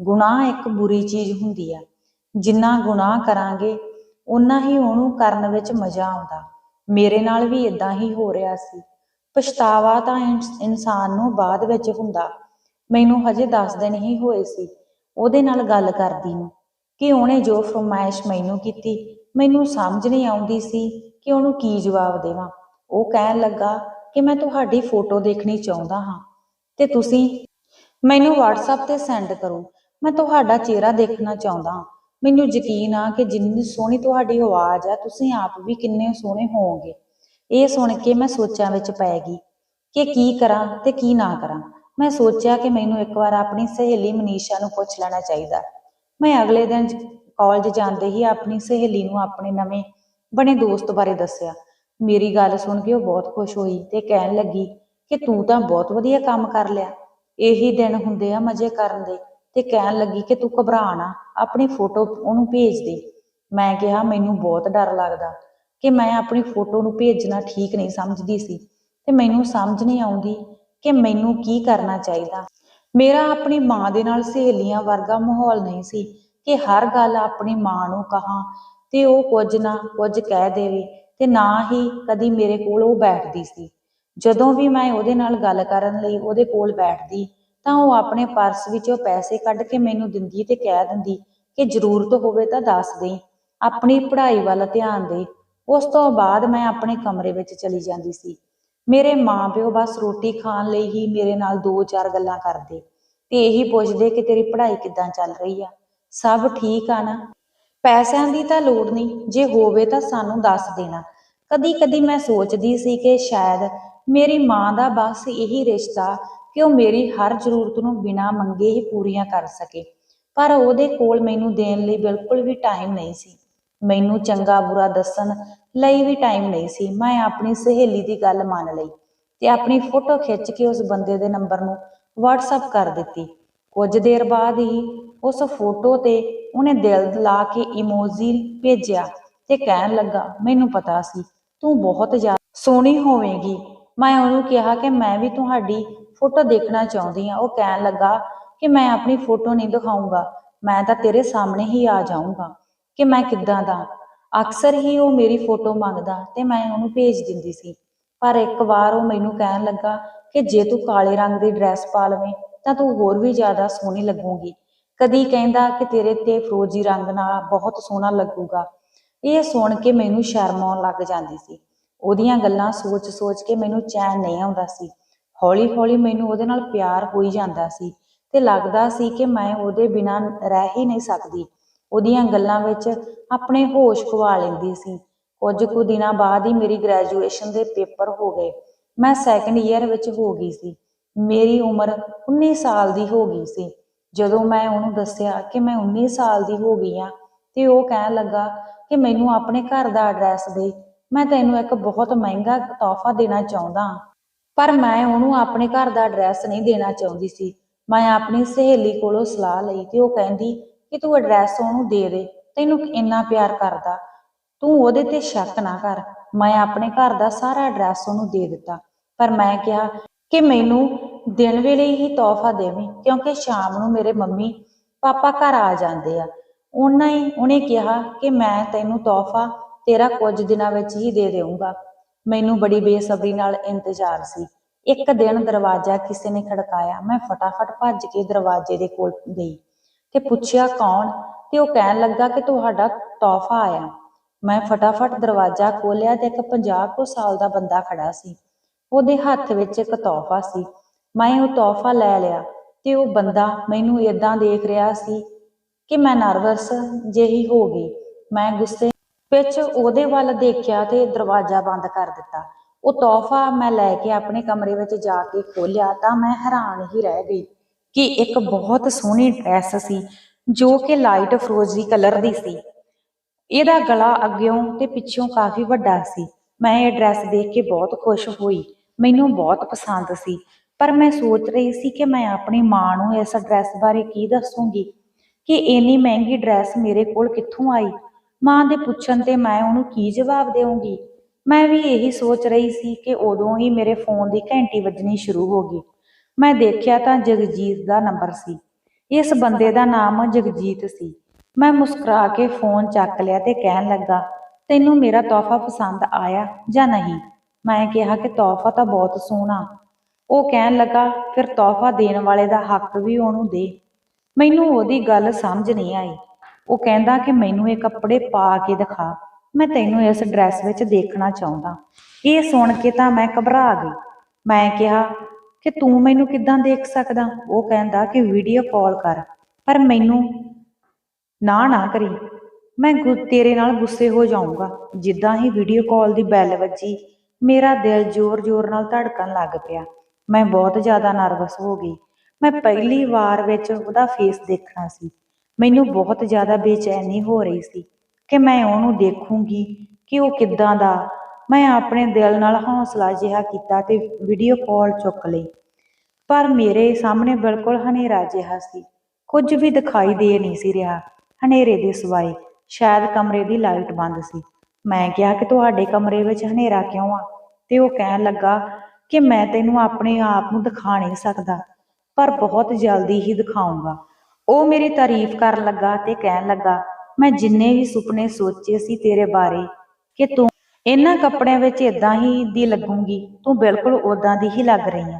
ਗੁਨਾਹ ਇੱਕ ਬੁਰੀ ਚੀਜ਼ ਹੁੰਦੀ ਆ। ਜਿੰਨਾ ਗੁਨਾਹ ਕਰਾਂਗੇ ਉਨਾ ਹੀ ਉਹਨੂੰ ਕਰਨ ਵਿੱਚ ਮਜ਼ਾ ਆਉਂਦਾ। ਮੇਰੇ ਨਾਲ ਵੀ ਇਦਾਂ ਹੀ ਹੋ ਰਿਹਾ ਸੀ। ਪਛਤਾਵਾ ਤਾਂ ਇਨਸ- ਇਨਸਾਨ ਨੂੰ ਬਾਅਦ ਵਿੱਚ ਹੁੰਦਾ। ਮੈਨੂੰ ਹਜੇ 10 ਦਿਨ ਹੀ ਹੋਏ ਸੀ। ਉਹਦੇ ਨਾਲ ਗੱਲ ਕਰਦੀ ਨੂੰ ਕਿ ਉਹਨੇ ਜੋ ਫਰਮਾਇਸ਼ ਮੈਨੂੰ ਕੀਤੀ, ਮੈਨੂੰ ਸਮਝ ਨਹੀਂ ਆਉਂਦੀ ਸੀ ਕਿ ਉਹਨੂੰ ਕੀ ਜਵਾਬ ਦੇਵਾਂ। ਉਹ ਕਹਿਣ ਲੱਗਾ ਕਿ ਮੈਂ ਤੁਹਾਡੀ ਫੋਟੋ ਦੇਖਣੀ ਚਾਹੁੰਦਾ ਹਾਂ ਤੇ ਤੁਸੀਂ ਮੈਨੂੰ WhatsApp ਤੇ ਸੈਂਡ ਕਰੋ। ਮੈਂ ਤੁਹਾਡਾ ਚਿਹਰਾ ਦੇਖਣਾ ਚਾਹੁੰਦਾ ਹਾਂ। ਮੈਨੂੰ ਯਕੀਨ ਆ ਕਿ ਜਿੰਨੀ ਸੋਹਣੀ ਤੁਹਾਡੀ ਆਵਾਜ਼ ਆ, ਤੁਸੀਂ ਆਪ ਵੀ ਕਿੰਨੇ ਸੋਹਣੇ ਹੋਵੋਗੇ। ਇਹ ਸੁਣ ਕੇ ਮੈਂ ਸੋਚਾਂ ਵਿੱਚ ਪੈ ਗਈ ਕਿ ਕੀ ਕਰਾਂ ਤੇ ਕੀ ਨਾ ਕਰਾਂ। ਮੈਂ ਸੋਚਿਆ ਕਿ ਮੈਨੂੰ ਇੱਕ ਵਾਰ ਆਪਣੀ ਸਹੇਲੀ ਮਨੀਸ਼ਾ ਨੂੰ ਪੁੱਛ ਲੈਣਾ ਚਾਹੀਦਾ। ਮੈਂ ਅਗਲੇ ਦਿਨ ਕਾਲਜ ਜਾਂਦੇ ਹੀ ਆਪਣੀ ਸਹੇਲੀ ਨੂੰ ਆਪਣੇ ਨਵੇਂ ਬਣੇ ਦੋਸਤ ਬਾਰੇ ਦੱਸਿਆ। ਮੇਰੀ ਗੱਲ ਸੁਣ ਕੇ ਉਹ ਬਹੁਤ ਖੁਸ਼ ਹੋਈ ਤੇ ਕਹਿਣ ਲੱਗੀ ਕਿ ਤੂੰ ਤਾਂ ਬਹੁਤ ਵਧੀਆ ਕੰਮ ਕਰ ਲਿਆ। ਇਹੀ ਦਿਨ ਹੁੰਦੇ ਆ ਮਜ਼ੇ ਕਰਨ ਦੇ ਤੇ ਕਹਿਣ ਲੱਗੀ ਕਿ ਤੂੰ ਘਬਰਾ ਨਾ, ਆਪਣੀ ਫੋਟੋ ਉਹਨੂੰ ਭੇਜ ਦੇ। ਮੈਂ ਕਿਹਾ, ਮੈਨੂੰ ਬਹੁਤ ਡਰ ਲੱਗਦਾ। ਕਿ ਮੈਂ ਆਪਣੀ ਫੋਟੋ ਨੂੰ ਭੇਜਣਾ ਠੀਕ ਨਹੀਂ ਸਮਝਦੀ ਸੀ ਤੇ ਮੈਨੂੰ ਸਮਝ ਨਹੀਂ ਆਉਂਦੀ ਕਿ ਮੈਨੂੰ ਕੀ ਕਰਨਾ ਚਾਹੀਦਾ। ਮੇਰਾ ਆਪਣੀ ਮਾਂ ਦੇ ਨਾਲ ਸਹੇਲੀਆਂ ਵਰਗਾ ਮਾਹੌਲ ਨਹੀਂ ਸੀ ਕਿ ਹਰ ਗੱਲ ਆਪਣੀ ਮਾਂ ਨੂੰ ਕਹਾਂ ਤੇ ਉਹ ਕੁਝ ਨਾ ਕੁਝ ਕਹਿ ਦੇਵੇ ਤੇ ਨਾ ਹੀ ਕਦੀ ਮੇਰੇ ਕੋਲ ਉਹ ਬੈਠਦੀ ਸੀ। ਜਦੋਂ ਵੀ ਮੈਂ ਉਹਦੇ ਨਾਲ ਗੱਲ ਕਰਨ ਲਈ ਉਹਦੇ ਕੋਲ ਬੈਠਦੀ ਤਾਂ ਉਹ ਆਪਣੇ ਪਰਸ ਵਿੱਚੋਂ ਪੈਸੇ ਕੱਢ ਕੇ ਮੈਨੂੰ ਦਿੰਦੀ ਤੇ ਕਹਿ ਦਿੰਦੀ ਕਿ ਜ਼ਰੂਰਤ ਹੋਵੇ ਤਾਂ ਦੱਸ ਦੇ, ਆਪਣੀ ਪੜ੍ਹਾਈ ਵੱਲ ਧਿਆਨ ਦੇ ਉਸ ਤੋਂ ਬਾਅਦ ਮੈਂ ਆਪਣੇ ਕਮਰੇ ਵਿੱਚ ਚਲੀ ਜਾਂਦੀ ਸੀ। ਮੇਰੇ ਮਾਪਿਓ ਬਸ ਰੋਟੀ ਖਾਣ ਲਈ ਹੀ ਮੇਰੇ ਨਾਲ ਦੋ ਚਾਰ ਗੱਲਾਂ ਕਰਦੇ ਤੇ ਇਹੀ ਪੁੱਛਦੇ ਕਿ ਤੇਰੀ ਪੜ੍ਹਾਈ ਕਿੱਦਾਂ ਚੱਲ ਰਹੀ ਆ? ਸਭ ਠੀਕ ਆ ਨਾ? ਪੈਸਿਆਂ ਦੀ ਤਾਂ ਲੋੜ ਨਹੀਂ। ਜੇ ਹੋਵੇ ਤਾਂ ਸਾਨੂੰ ਦੱਸ ਦੇਣਾ। ਕਦੀ ਕਦੀ ਮੈਂ ਸੋਚਦੀ ਸੀ ਕਿ ਸ਼ਾਇਦ ਮੇਰੀ ਮਾਂ ਦਾ ਬਸ ਇਹੀ ਰਿਸ਼ਤਾ ਕਿ ਉਹ ਮੇਰੀ ਹਰ ਜ਼ਰੂਰਤ ਨੂੰ ਬਿਨਾਂ ਮੰਗੇ ਹੀ ਪੂਰੀਆਂ ਕਰ ਸਕੇ। ਪਰ ਉਹਦੇ ਕੋਲ ਮੈਨੂੰ ਦੇਣ ਲਈ ਬਿਲਕੁਲ ਵੀ ਟਾਈਮ ਨਹੀਂ ਸੀ। ਮੈਨੂੰ ਚੰਗਾ ਬੁਰਾ ਦੱਸਣ ਲਈ ਵੀ ਟਾਈਮ ਨਹੀਂ ਸੀ। ਮੈਂ ਆਪਣੀ ਸਹੇਲੀ ਦੀ ਗੱਲ ਮੰਨ ਲਈ ਤੇ ਆਪਣੀ ਫੋਟੋ ਖਿੱਚ ਕੇ ਉਸ ਬੰਦੇ ਦੇ ਨੰਬਰ ਨੂੰ WhatsApp ਕਰ ਦਿੱਤੀ। ਕੁਝ ਦੇਰ ਬਾਅਦ ਹੀ ਉਸ ਫੋਟੋ ਤੇ ਉਹਨੇ ਦਿਲ ਲਾ ਕੇ ਇਮੋਜੀ ਭੇਜਿਆ ਤੇ ਕਹਿਣ ਲੱਗਾ, ਮੈਨੂੰ ਪਤਾ ਸੀ, ਤੂੰ ਬਹੁਤ ਜ਼ਿਆਦਾ ਸੋਹਣੀ ਹੋਵੇਂਗੀ। ਮੈਂ ਉਹਨੂੰ ਕਿਹਾ ਕਿ ਮੈਂ ਵੀ ਤੁਹਾਡੀ ਫੋਟੋ ਦੇਖਣਾ ਚਾਹੁੰਦੀ ਹਾਂ। ਉਹ ਕਹਿਣ ਲੱਗਾ ਕਿ ਮੈਂ ਆਪਣੀ ਫੋਟੋ ਨਹੀਂ ਦਿਖਾਊਂਗਾ, ਮੈਂ ਤਾਂ ਤੇਰੇ ਸਾਹਮਣੇ ਹੀ ਆ ਜਾਊਂਗਾ। ਕਿ ਮੈਂ ਕਿੱਦਾਂ ਦਾ? ਅਕਸਰ ਹੀ ਉਹ ਮੇਰੀ ਫੋਟੋ ਮੰਗਦਾ ਤੇ ਮੈਂ ਉਹਨੂੰ ਭੇਜ ਦਿੰਦੀ ਸੀ। ਪਰ ਇੱਕ ਵਾਰ ਉਹ ਮੈਨੂੰ ਕਹਿਣ ਲੱਗਾ ਕਿ ਜੇ ਤੂੰ ਕਾਲੇ ਰੰਗ ਦੀ ਡਰੈਸ ਪਾ ਲਵੇਂ, ਤਾਂ ਤੂੰ ਹੋਰ ਵੀ ਜ਼ਿਆਦਾ ਸੋਹਣੀ ਲੱਗੂਗੀ। ਕਦੀ ਕਹਿੰਦਾ ਕਿ ਤੇਰੇ ਤੇ ਫਰੋਜੀ ਰੰਗ ਨਾਲ ਬਹੁਤ ਸੋਹਣਾ ਲੱਗੂਗਾ। ਇਹ ਸੁਣ ਕੇ ਮੈਨੂੰ ਸ਼ਰਮ ਆਉਣ ਲੱਗ ਜਾਂਦੀ ਸੀ। ਉਹਦੀਆਂ ਗੱਲਾਂ ਸੋਚ-ਸੋਚ ਕੇ ਮੈਨੂੰ ਚੈਨ ਨਹੀਂ ਆਉਂਦਾ ਸੀ। ਹੌਲੀ-ਹੌਲੀ ਮੈਨੂੰ ਉਹਦੇ ਨਾਲ ਪਿਆਰ ਹੋਈ ਜਾਂਦਾ ਸੀ ਤੇ ਲੱਗਦਾ ਸੀ ਕਿ ਮੈਂ ਉਹਦੇ ਬਿਨਾਂ ਰਹਿ ਹੀ ਨਹੀਂ ਸਕਦੀ। ਉਹਦੀਆਂ ਗੱਲਾਂ ਵਿੱਚ ਆਪਣੇ ਹੋਸ਼ ਖਵਾ ਲੈਂਦੀ ਸੀ। ਕੁਝ ਕੁ ਦਿਨਾਂ ਬਾਅਦ ਹੀ ਮੇਰੀ ਗ੍ਰੈਜੂਏਸ਼ਨ ਦੇ ਪੇਪਰ ਹੋ ਗਏ। ਮੈਂ ਸੈਕੰਡ ਈਅਰ ਵਿੱਚ ਹੋ ਗਈ ਸੀ। ਮੇਰੀ ਉਮਰ 19 ਸਾਲ ਦੀ ਹੋ ਗਈ ਸੀ। ਜਦੋਂ ਮੈਂ ਉਹਨੂੰ ਦੱਸਿਆ ਕਿ ਮੈਂ 19 ਸਾਲ ਦੀ ਹੋ ਗਈ ਆ ਤੇ ਉਹ ਕਹਿਣ ਲੱਗਾ ਕਿ ਮੈਨੂੰ ਆਪਣੇ ਘਰ ਦਾ ਐਡਰੈਸ ਦੇ। ਮੈਂ ਤੈਨੂੰ ਇੱਕ ਬਹੁਤ ਮਹਿੰਗਾ ਤੋਹਫਾ ਦੇਣਾ ਚਾਹੁੰਦਾ ਹਾਂ। ਪਰ ਮੈਂ ਉਹਨੂੰ ਆਪਣੇ ਘਰ ਦਾ ਐਡਰੈਸ ਨਹੀਂ ਦੇਣਾ ਚਾਹੁੰਦੀ ਸੀ। ਮੈਂ ਆਪਣੀ ਸਹੇਲੀ ਕੋਲੋਂ ਸਲਾਹ ਲਈ ਤੇ ਉਹ ਕਹਿੰਦੀ ਕਿ ਤੂੰ ਐਡਰੈਸ ਉਹਨੂੰ ਦੇ ਦੇ, ਤੈਨੂੰ ਇੰਨਾ ਪਿਆਰ ਕਰਦਾ। ਤੂੰ ਉਹਦੇ ਤੇ ਸ਼ੱਕ ਨਾ ਕਰ। ਮੈਂ ਆਪਣੇ ਘਰ ਦਾ ਸਾਰਾ ਐਡਰੈਸ ਉਹਨੂੰ ਦੇ ਦਿੱਤਾ। ਪਰ ਮੈਂ ਕਿਹਾ ਕਿ ਮੈਨੂੰ ਦਿਨ ਵੇਲੇ ਹੀ ਤੋਹਫਾ ਦੇਵੀਂ, ਕਿਉਂਕਿ ਸ਼ਾਮ ਨੂੰ ਮੇਰੇ ਮੰਮੀ ਪਾਪਾ ਘਰ ਆ ਜਾਂਦੇ ਆ। ਉਹਨਾਂ ਹੀ ਉਹਨੇ ਕਿਹਾ ਕਿ ਮੈਂ ਤੈਨੂੰ ਤੋਹਫਾ ਤੇਰਾ ਕੁਝ ਦਿਨਾਂ ਵਿੱਚ ਹੀ ਦੇ ਦੇਵਾਂਗਾ ਮੈਨੂੰ ਬੜੀ ਬੇਸਬਰੀ ਨਾਲ ਇੰਤਜ਼ਾਰ ਸੀ। ਇੱਕ ਦਿਨ ਦਰਵਾਜ਼ਾ ਕਿਸੇ ਨੇ ਖੜਕਾਇਆ। ਮੈਂ ਫਟਾਫਟ ਭੱਜ ਕੇ ਦਰਵਾਜ਼ੇ ਦੇ ਕੋਲ ਗਈ। ਤੇ ਪੁੱਛਿਆ ਕੌਣ ਤੇ ਉਹ ਕਹਿਣ ਲੱਗਾ ਕਿ ਤੁਹਾਡਾ ਤੋਹਫਾ ਆਇਆ। ਮੈਂ ਫਟਾਫਟ ਦਰਵਾਜ਼ਾ ਖੋਲ੍ਹਿਆ ਤੇ ਇੱਕ 50 ਕੁ ਸਾਲ ਦਾ ਬੰਦਾ ਖੜਾ ਸੀ। ਉਹਦੇ ਹੱਥ ਵਿੱਚ ਇੱਕ ਤੋਹਫਾ ਸੀ। ਮੈਂ ਉਹ ਤੋਹਫਾ ਲੈ ਲਿਆ ਤੇ ਉਹ ਬੰਦਾ ਮੈਨੂੰ ਇਦਾਂ ਦੇਖ ਰਿਹਾ ਸੀ ਕਿ ਮੈਂ ਨਰਵਸ ਜਿਹੀ ਹੋ ਗਈ। ਮੈਂ ਗੁੱਸੇ ਵਿੱਚ ਉਹਦੇ ਵੱਲ ਦੇਖਿਆ ਤੇ ਦਰਵਾਜ਼ਾ ਬੰਦ ਕਰ ਦਿੱਤਾ। ਉਹ ਤੋਹਫਾ ਮੈਂ ਲੈ ਕੇ ਆਪਣੇ ਕਮਰੇ ਵਿੱਚ ਜਾ ਕੇ ਖੋਲ੍ਹਿਆ ਤਾਂ ਮੈਂ ਹੈਰਾਨ ਹੀ ਰਹਿ ਗਈ। ਕਿ ਇੱਕ ਬਹੁਤ ਸੋਹਣੀ ਡਰੈਸ ਸੀ, ਜੋ ਕਿ ਲਾਈਟ ਫਰੋਜ਼ੀ ਕਲਰ ਦੀ ਸੀ। ਇਹਦਾ ਗਲਾ ਅੱਗਿਓਂ ਤੇ ਪਿੱਛੋਂ ਕਾਫੀ ਵੱਡਾ ਸੀ। ਮੈਂ ਇਹ ਡਰੈਸ ਦੇਖ ਕੇ ਬਹੁਤ ਖੁਸ਼ ਹੋਈ। ਮੈਨੂੰ ਬਹੁਤ ਪਸੰਦ ਸੀ। ਪਰ ਮੈਂ ਸੋਚ ਰਹੀ ਸੀ ਕਿ ਮੈਂ ਆਪਣੀ ਮਾਂ ਨੂੰ ਇਸ ਡਰੈਸ ਬਾਰੇ ਕੀ ਦੱਸੂੰਗੀ? ਕਿ ਇੰਨੀ ਮਹਿੰਗੀ ਡਰੈਸ ਮੇਰੇ ਕੋਲ ਕਿੱਥੋਂ ਆਈ? ਮਾਂ ਦੇ ਪੁੱਛਣ ਤੇ ਮੈਂ ਉਹਨੂੰ ਕੀ ਜਵਾਬ ਦੇਵਾਂਗੀ ਮੈਂ ਵੀ ਇਹੀ ਸੋਚ ਰਹੀ ਸੀ ਕਿ ਉਦੋਂ ਹੀ ਮੇਰੇ ਫੋਨ ਦੀ ਘੰਟੀ ਵੱਜਣੀ ਸ਼ੁਰੂ ਹੋ ਗਈ। ਮੈਂ ਦੇਖਿਆ ਤਾਂ ਜਗਜੀਤ ਦਾ ਨੰਬਰ ਸੀ। ਇਸ ਬੰਦੇ ਦਾ ਨਾਮ ਜਗਜੀਤ ਸੀ। ਮੈਂ ਮੁਸਕਰਾ ਕੇ ਫੋਨ ਚੱਕ ਲਿਆ ਤੇ ਕਹਿਣ ਲੱਗਾ, ਤੈਨੂੰ ਮੇਰਾ ਤੋਹਫਾ ਪਸੰਦ ਆਇਆ ਜਾਂ ਨਹੀਂ? ਮੈਂ ਕਿਹਾ ਕਿ ਤੋਹਫਾ ਤਾਂ ਬਹੁਤ ਸੋਹਣਾ। ਉਹ ਕਹਿਣ ਲੱਗਾ, ਫਿਰ ਤੋਹਫਾ ਦੇਣ ਵਾਲੇ ਦਾ ਹੱਕ ਵੀ ਉਹਨੂੰ ਦੇ। ਮੈਨੂੰ ਉਹਦੀ ਗੱਲ ਸਮਝ ਨਹੀਂ ਆਈ। ਉਹ ਕਹਿੰਦਾ ਕਿ ਮੈਨੂੰ ਇਹ ਕੱਪੜੇ ਪਾ ਕੇ ਦਿਖਾ। ਮੈਂ ਤੈਨੂੰ ਇਸ ਡਰੈਸ ਵਿੱਚ ਦੇਖਣਾ ਚਾਹੁੰਦਾ। ਇਹ ਸੁਣ ਕੇ ਤਾਂ ਮੈਂ ਘਬਰਾ ਗਈ। ਮੈਂ ਕਿਹਾ ਕਿ ਤੂੰ ਮੈਨੂੰ ਕਿੱਦਾਂ ਦੇਖ ਸਕਦਾ? ਉਹ ਕਹਿੰਦਾ ਕਿ ਵੀਡੀਓ ਕਾਲ ਕਰ। ਪਰ ਮੈਨੂੰ ਨਾ ਨਾ ਕਰੀ। ਮੈਂ ਤੇਰੇ ਨਾਲ ਗੁੱਸੇ ਹੋ ਜਾਊਂਗਾ। ਜਿੱਦਾਂ ਹੀ ਵੀਡੀਓ ਕਾਲ ਦੀ ਬੈਲ ਵੱਜੀ, ਮੇਰਾ ਦਿਲ ਜ਼ੋਰ-ਜ਼ੋਰ ਨਾਲ ਧੜਕਣ ਲੱਗ ਪਿਆ। ਮੈਂ ਬਹੁਤ ਜ਼ਿਆਦਾ ਨਰਵਸ ਹੋ ਗਈ। ਮੈਂ ਪਹਿਲੀ ਵਾਰ ਵਿੱਚ ਉਹਦਾ ਫੇਸ ਦੇਖਣਾ ਸੀ। ਮੈਨੂੰ ਬਹੁਤ ਜ਼ਿਆਦਾ ਬੇਚੈਨੀ ਹੋ ਰਹੀ ਸੀ ਕਿ ਮੈਂ ਉਹਨੂੰ ਦੇਖੂੰਗੀ ਕਿ ਉਹ ਕਿੱਦਾਂ ਦਾ ਮੈਂ ਆਪਣੇ ਦਿਲ ਨਾਲ ਹੌਸਲਾ ਜਿਹਾ ਕੀਤਾ ਤੇ ਵੀਡੀਓ ਕਾਲ ਚੁੱਕ ਲਈ। ਪਰ ਮੇਰੇ ਸਾਹਮਣੇ ਬਿਲਕੁਲ ਹਨੇਰਾ ਜਿਹਾ ਸੀ। ਕੁਝ ਵੀ ਦਿਖਾਈ ਦੇ ਨਹੀਂ ਸੀ ਰਿਹਾ। ਹਨੇਰੇ ਦੇ ਸਿਵਾਏ ਸ਼ਾਇਦ ਕਮਰੇ ਦੀ ਲਾਈਟ ਬੰਦ ਸੀ। ਮੈਂ ਕਿਹਾ ਕਿ ਤੁਹਾਡੇ ਕਮਰੇ ਵਿੱਚ ਹਨੇਰਾ ਕਿਉਂ ਆ? ਤੇ ਉਹ ਕਹਿਣ ਲੱਗਾ ਕਿ ਮੈਂ ਤੈਨੂੰ ਆਪਣੇ ਆਪ ਨੂੰ ਦਿਖਾ ਨਹੀਂ ਸਕਦਾ, ਪਰ ਬਹੁਤ ਜਲਦੀ ਹੀ ਦਿਖਾਉਂਗਾ ਉਹ ਮੇਰੀ ਤਾਰੀਫ ਕਰਨ ਲੱਗਾ ਤੇ ਕਹਿਣ ਲੱਗਾ, ਮੈਂ ਜਿੰਨੇ ਵੀ ਸੁਪਨੇ ਸੋਚੇ ਸੀ ਤੇਰੇ ਬਾਰੇ, ਕਿ ਤੂੰ ਇਹਨਾਂ ਕੱਪੜਿਆਂ ਵਿੱਚ ਇਦਾਂ ਹੀ ਦੀ ਲੱਗੂਗੀ, ਤੂੰ ਬਿਲਕੁਲ ਉਦਾਂ ਦੀ ਹੀ ਲੱਗ ਰਹੀ ਹੈ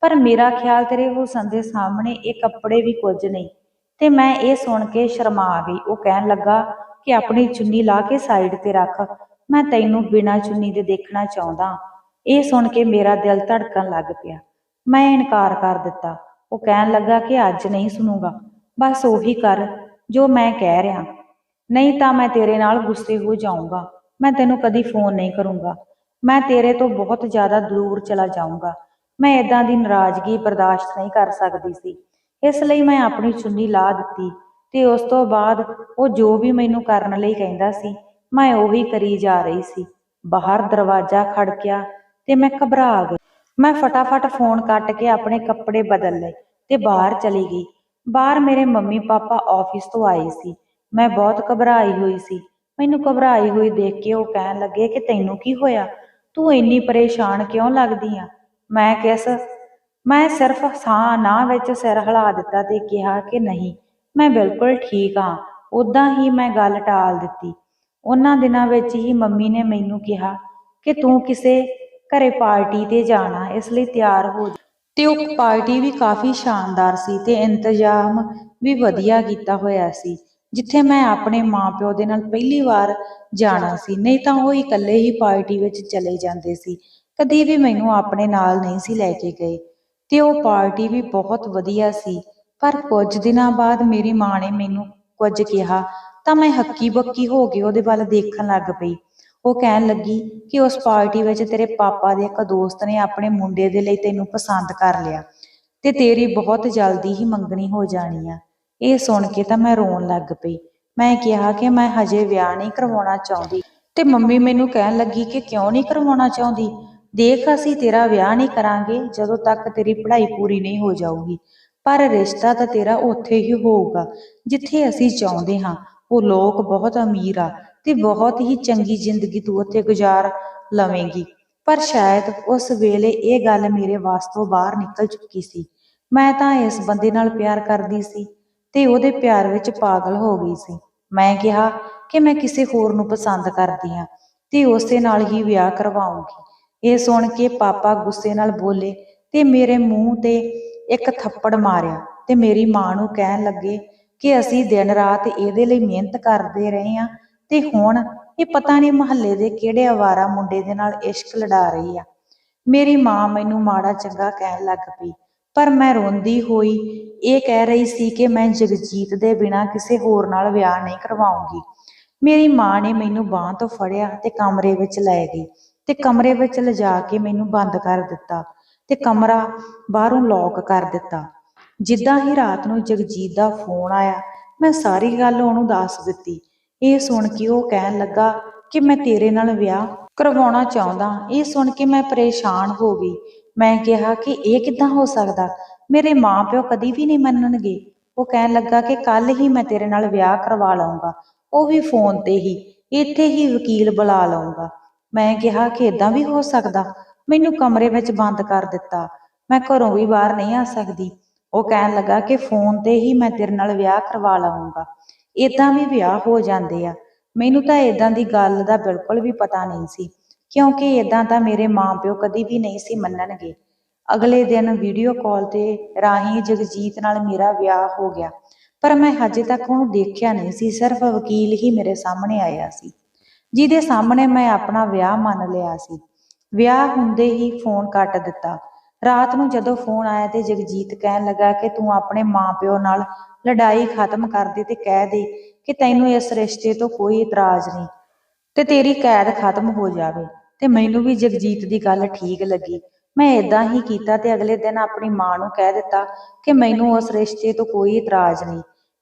ਪਰ ਮੇਰਾ ਖਿਆਲ ਤੇਰੇ ਹੁਸਨ ਦੇ ਸਾਹਮਣੇ ਇਹ ਕੱਪੜੇ ਵੀ ਕੁਝ ਨਹੀਂ। ਤੇ ਮੈਂ ਇਹ ਸੁਣ ਕੇ ਸ਼ਰਮਾ ਗਈ ਉਹ ਕਹਿਣ ਲੱਗਾ ਕਿ ਆਪਣੀ ਚੁੰਨੀ ਲਾ ਕੇ ਸਾਈਡ ਤੇ ਰੱਖ, ਮੈਂ ਤੈਨੂੰ ਬਿਨਾਂ ਚੁੰਨੀ ਦੇ ਦੇਖਣਾ ਚਾਹੁੰਦਾ। ਇਹ ਸੁਣ ਕੇ ਮੇਰਾ ਦਿਲ ਧੜਕਣ ਲੱਗ ਪਿਆ। ਮੈਂ ਇਨਕਾਰ ਕਰ ਦਿੱਤਾ। ਉਹ ਕਹਿਣ ਲੱਗਾ ਕਿ ਅੱਜ ਨਹੀਂ ਸੁਣੂਗਾ। ਬਸ ਉਹੀ ਕਰ ਜੋ ਮੈਂ ਕਹਿ ਰਿਹਾ। ਨਹੀਂ ਤਾਂ ਮੈਂ ਤੇਰੇ ਨਾਲ ਗੁੱਸੇ ਹੋ ਜਾਊਂਗਾ। ਮੈਂ ਤੈਨੂੰ ਕਦੀ ਫੋਨ ਨਹੀਂ ਕਰੂੰਗਾ। ਮੈਂ ਤੇਰੇ ਤੋਂ ਬਹੁਤ ਜ਼ਿਆਦਾ ਦੂਰ ਚਲਾ ਜਾਊਂਗਾ। ਮੈਂ ਇਦਾਂ ਦੀ ਨਾਰਾਜ਼ਗੀ ਬਰਦਾਸ਼ਤ ਨਹੀਂ ਕਰ ਸਕਦੀ ਸੀ। ਇਸ ਲਈ ਮੈਂ ਆਪਣੀ ਚੁੰਨੀ ਲਾ ਦਿੱਤੀ ਤੇ ਉਸ ਤੋਂ ਬਾਅਦ ਉਹ ਜੋ ਵੀ ਮੈਨੂੰ ਕਰਨ ਲਈ ਕਹਿੰਦਾ ਸੀ, ਮੈਂ ਉਹੀ ਕਰੀ ਜਾ ਰਹੀ ਸੀ। ਬਾਹਰ ਦਰਵਾਜ਼ਾ ਖੜਕਿਆ ਤੇ ਮੈਂ ਘਬਰਾ ਗਈ। ਮੈਂ ਫਟਾਫਟ ਫੋਨ ਕੱਟ ਕੇ ਆਪਣੇ ਕੱਪੜੇ ਬਦਲ ਲਏ ਤੇ ਬਾਹਰ ਚਲੀ ਗਈ। ਬਾਹਰ ਮੇਰੇ ਮੰਮੀ ਪਾਪਾ ਆਫਿਸ ਤੋਂ ਆਏ ਸੀ। ਮੈਂ ਬਹੁਤ ਘਬਰਾਈ ਹੋਈ ਸੀ। ਮੈਨੂੰ ਘਬਰਾਈ ਹੋਈ ਦੇਖ ਕੇ ਉਹ ਕਹਿਣ ਲੱਗੇ ਕਿ ਤੈਨੂੰ ਕੀ ਹੋਇਆ? ਤੂੰ ਇੰਨੀ ਪਰੇਸ਼ਾਨ ਕਿਉਂ ਲੱਗਦੀ ਆ? ਮੈਂ ਕਿਸ? ਮੈਂ ਸਿਰਫ ਸਾਹ ਨਾ ਵਿੱਚ ਸਿਰ ਹਿਲਾ ਦਿੱਤਾ ਤੇ ਕਿਹਾ ਕਿ ਨਹੀਂ, ਮੈਂ ਬਿਲਕੁਲ ਠੀਕ ਹਾਂ ਉਦਾਂ ਹੀ ਮੈਂ ਗੱਲ ਟਾਲ ਦਿੱਤੀ। ਉਹਨਾਂ ਦਿਨਾਂ ਵਿੱਚ ਹੀ ਮੰਮੀ ਨੇ ਮੈਨੂੰ ਕਿਹਾ ਕਿ ਤੂੰ ਕਿਸੇ ਘਰੇ ਪਾਰਟੀ ਤੇ ਜਾਣਾ, ਇਸ ਲਈ ਤਿਆਰ ਹੋ ਜਾ। ਤੇ ਉਹ ਪਾਰਟੀ ਵੀ ਕਾਫੀ ਸ਼ਾਨਦਾਰ ਸੀ ਤੇ ਇੰਤਜ਼ਾਮ ਵੀ ਵਧੀਆ ਕੀਤਾ ਹੋਇਆ ਸੀ। ਜਿੱਥੇ ਮੈਂ ਆਪਣੇ ਮਾਪਿਓ ਦੇ ਨਾਲ ਪਹਿਲੀ ਵਾਰ ਜਾਣਾ ਸੀ। ਨਹੀਂ ਤਾਂ ਉਹ ਇਕੱਲੇ ਹੀ ਪਾਰਟੀ ਵਿੱਚ ਚਲੇ ਜਾਂਦੇ ਸੀ। ਕਦੇ ਵੀ ਮੈਨੂੰ ਆਪਣੇ ਨਾਲ ਨਹੀਂ ਸੀ ਲੈ ਕੇ ਗਏ। ਤੇ ਉਹ ਪਾਰਟੀ ਵੀ ਬਹੁਤ ਵਧੀਆ ਸੀ। ਪਰ ਕੁਝ ਦਿਨਾਂ ਬਾਅਦ ਮੇਰੀ ਮਾਂ ਨੇ ਮੈਨੂੰ ਕੁਝ ਕਿਹਾ ਤਾਂ ਮੈਂ ਹੱਕੀ ਬੱਕੀ ਹੋ ਕੇ ਉਹਦੇ ਵੱਲ ਦੇਖਣ ਲੱਗ ਪਈ। ਉਹ ਕਹਿਣ ਲੱਗੀ ਕਿ ਉਸ ਪਾਰਟੀ ਵਿੱਚ ਤੇਰੇ ਪਾਪਾ ਦੇ ਇੱਕ ਦੋਸਤ ਨੇ ਆਪਣੇ ਮੁੰਡੇ ਦੇ ਲਈ ਤੈਨੂੰ ਪਸੰਦ ਕਰ ਲਿਆ ਤੇ ਤੇਰੀ ਬਹੁਤ ਜਲਦੀ ਹੀ ਮੰਗਣੀ ਹੋ ਜਾਣੀ ਆ। ਇਹ ਸੁਣ ਕੇ ਤਾਂ ਮੈਂ ਰੋਣ ਲੱਗ ਪਈ। ਮੈਂ ਕਿਹਾ ਕਿ ਮੈਂ ਹਜੇ ਵਿਆਹ ਨਹੀਂ ਕਰਵਾਉਣਾ ਚਾਹੁੰਦੀ। ਤੇ ਮੰਮੀ ਮੈਨੂੰ ਕਹਿਣ ਲੱਗੀ ਕਿ ਕਿਉਂ ਨਹੀਂ ਕਰਵਾਉਣਾ ਚਾਹੁੰਦੀ? ਦੇਖ ਅਸੀਂ ਤੇਰਾ ਵਿਆਹ ਨਹੀਂ ਕਰਾਂਗੇ, ਜਦੋਂ ਤੱਕ ਤੇਰੀ ਪੜ੍ਹਾਈ ਪੂਰੀ ਨਹੀਂ ਹੋ ਜਾਊਗੀ। ਪਰ ਰਿਸ਼ਤਾ ਤਾਂ ਤੇਰਾ ਉੱਥੇ ਹੀ ਹੋਊਗਾ, ਜਿੱਥੇ ਅਸੀਂ ਚਾਹੁੰਦੇ ਹਾਂ। ਉਹ ਲੋਕ ਬਹੁਤ ਅਮੀਰ ਆ ਤੇ ਬਹੁਤ ਹੀ ਚੰਗੀ ਜ਼ਿੰਦਗੀ ਤੂੰ ਉੱਥੇ ਗੁਜ਼ਾਰ ਲਵੇਂਗੀ। ਪਰ ਸ਼ਾਇਦ ਉਸ ਵੇਲੇ ਇਹ ਗੱਲ ਮੇਰੇ ਵਾਸਤੋਂ ਬਾਹਰ ਨਿਕਲ ਚੁੱਕੀ ਸੀ। ਮੈਂ ਤਾਂ ਇਸ ਬੰਦੇ ਨਾਲ ਪਿਆਰ ਕਰਦੀ ਸੀ। ਤੇ ਉਹਦੇ ਪਿਆਰ ਵਿੱਚ ਪਾਗਲ ਹੋ ਗਈ ਸੀ। ਮੈਂ ਕਿਹਾ ਕਿ ਮੈਂ ਕਿਸੇ ਹੋਰ ਨੂੰ ਪਸੰਦ ਕਰਦੀ ਹਾਂ ਤੇ ਉਸੇ ਨਾਲ ਹੀ ਵਿਆਹ ਕਰਵਾਉਂਗੀ। ਇਹ ਸੁਣ ਕੇ ਪਾਪਾ ਗੁੱਸੇ ਨਾਲ ਬੋਲੇ ਤੇ ਮੇਰੇ ਮੂੰਹ ਤੇ ਇੱਕ ਥੱਪੜ ਮਾਰਿਆ ਤੇ ਮੇਰੀ ਮਾਂ ਨੂੰ ਕਹਿਣ ਲੱਗੇ ਕਿ ਅਸੀਂ ਦਿਨ ਰਾਤ ਇਹਦੇ ਲਈ ਮਿਹਨਤ ਕਰਦੇ ਰਹੇ ਹਾਂ ਤੇ ਹੁਣ ਇਹ ਪਤਾ ਨਹੀਂ ਮਹੱਲੇ ਦੇ ਕਿਹੜੇ ਅਵਾਰਾ ਮੁੰਡੇ ਦੇ ਨਾਲ ਇਸ਼ਕ ਲੜਾ ਰਹੀ ਆ। ਮੇਰੀ ਮਾਂ ਮੈਨੂੰ ਮਾੜਾ ਚੰਗਾ ਕਹਿਣ ਲੱਗ ਪਈ ਪਰ ਮੈਂ ਰੋਂਦੀ ਹੋਈ ਇਹ ਕਹਿ ਰਹੀ ਸੀ ਕਿ ਮੈਂ ਜਗਜੀਤ ਦੇ ਬਿਨਾਂ ਕਿਸੇ ਹੋਰ ਨਾਲ ਵਿਆਹ ਨਹੀਂ ਕਰਵਾਉਂਗੀ। ਮੇਰੀ ਮਾਂ ਨੇ ਮੈਨੂੰ ਬਾਹ ਤੋਂ ਫੜਿਆ ਤੇ ਕਮਰੇ ਵਿੱਚ ਲੈ ਗਈ ਤੇ ਕਮਰੇ ਵਿੱਚ ਲਿਜਾ ਕੇ ਮੈਨੂੰ ਬੰਦ ਕਰ ਦਿੱਤਾ ਤੇ ਕਮਰਾ ਬਾਹਰੋਂ ਲੌਕ ਕਰ ਦਿੱਤਾ। ਜਿੱਦਾਂ ਹੀ ਰਾਤ ਨੂੰ ਜਗਜੀਤ ਦਾ ਫੋਨ ਆਇਆ, ਮੈਂ ਸਾਰੀ ਗੱਲ ਉਹਨੂੰ ਦੱਸ ਦਿੱਤੀ। ਇਹ ਸੁਣ ਕੇ ਉਹ ਕਹਿਣ ਲੱਗਾ ਕਿ ਮੈਂ ਤੇਰੇ ਨਾਲ ਵਿਆਹ ਕਰਵਾਉਣਾ ਚਾਹੁੰਦਾ। ਇਹ ਸੁਣ ਕੇ ਮੈਂ ਪਰੇਸ਼ਾਨ ਹੋ ਗਈ। ਮੈਂ ਕਿਹਾ ਕਿ ਇਹ ਕਿੱਦਾਂ ਹੋ ਸਕਦਾ? ਮੇਰੇ ਮਾਪਿਓ ਕਦੀ ਵੀ ਨਹੀਂ ਮੰਨਣਗੇ। ਉਹ ਕਹਿਣ ਲੱਗਾ ਕਿ ਕੱਲ ਹੀ ਮੈਂ ਤੇਰੇ ਨਾਲ ਵਿਆਹ ਕਰਵਾ ਲਵਾਂਗਾ ਉਹ ਵੀ ਫੋਨ ਤੇ ਹੀ, ਇੱਥੇ ਹੀ ਵਕੀਲ ਬੁਲਾ ਲਵਾਂਗਾ ਮੈਂ ਕਿਹਾ ਕਿ ਇਦਾਂ ਵੀ ਹੋ ਸਕਦਾ? ਮੈਨੂੰ ਕਮਰੇ ਵਿੱਚ ਬੰਦ ਕਰ ਦਿੱਤਾ। ਮੈਂ ਘਰੋਂ ਵੀ ਬਾਹਰ ਨਹੀਂ ਆ ਸਕਦੀ। ਉਹ ਕਹਿਣ ਲੱਗਾ ਕਿ ਫੋਨ ਤੇ ਹੀ ਮੈਂ ਤੇਰੇ ਨਾਲ ਵਿਆਹ ਕਰਵਾ ਲਵਾਂਗਾ ਇਦਾਂ ਵੀ ਵਿਆਹ ਹੋ ਜਾਂਦੇ ਆ। ਮੈਨੂੰ ਤਾਂ ਇਦਾਂ ਦੀ ਗੱਲ ਦਾ ਬਿਲਕੁਲ ਵੀ ਪਤਾ ਨਹੀਂ ਸੀ। ਕਿਉਂਕਿ ਇਦਾਂ ਤਾਂ ਮੇਰੇ ਮਾਂ ਪਿਓ ਕਦੀ ਵੀ ਨਹੀਂ ਸੀ ਮੰਨਣਗੇ। ਅਗਲੇ ਦਿਨ ਵੀਡੀਓ ਕਾਲ ਤੇ ਰਾਹੀਂ ਜਗਜੀਤ ਨਾਲ ਮੇਰਾ ਵਿਆਹ ਹੋ ਗਿਆ। ਪਰ ਮੈਂ ਹਜੇ ਤੱਕ ਉਹਨੂੰ ਦੇਖਿਆ ਨਹੀਂ ਸੀ, ਸਿਰਫ ਵਕੀਲ ਹੀ ਮੇਰੇ ਸਾਹਮਣੇ ਆਇਆ ਸੀ, ਜਿਹਦੇ ਸਾਹਮਣੇ ਮੈਂ ਆਪਣਾ ਵਿਆਹ ਮੰਨ ਲਿਆ ਸੀ। ਵਿਆਹ ਹੁੰਦੇ ਹੀ ਫੋਨ ਕੱਟ ਦਿੱਤਾ। ਰਾਤ ਨੂੰ ਜਦੋਂ ਫੋਨ ਆਇਆ ਤੇ ਜਗਜੀਤ ਕਹਿਣ ਲੱਗਾ ਕਿ ਤੂੰ ਆਪਣੇ ਮਾਪਿਓ ਨਾਲ ਲੜਾਈ ਖਤਮ ਕਰ ਦੇ ਤੇ ਕਹਿ ਦੇ ਕਿ ਤੈਨੂੰ ਇਸ ਰਿਸ਼ਤੇ ਤੋਂ ਕੋਈ ਇਤਰਾਜ਼ ਨਹੀਂ ਤੇ ਤੇਰੀ ਕੈਦ ਖਤਮ ਹੋ ਜਾਵੇ। ਤੇ ਮੈਨੂੰ ਵੀ ਜਗਜੀਤ ਦੀ ਗੱਲ ਠੀਕ ਲੱਗੀ। ਮੈਂ ਇਦਾਂ ਹੀ ਕੀਤਾ ਤੇ ਅਗਲੇ ਦਿਨ ਆਪਣੀ ਮਾਂ ਨੂੰ ਕਹਿ ਦਿੱਤਾ ਕਿ ਮੈਨੂੰ ਉਸ ਰਿਸ਼ਤੇ ਤੋਂ ਕੋਈ ਇਤਰਾਜ਼ ਨਹੀਂ।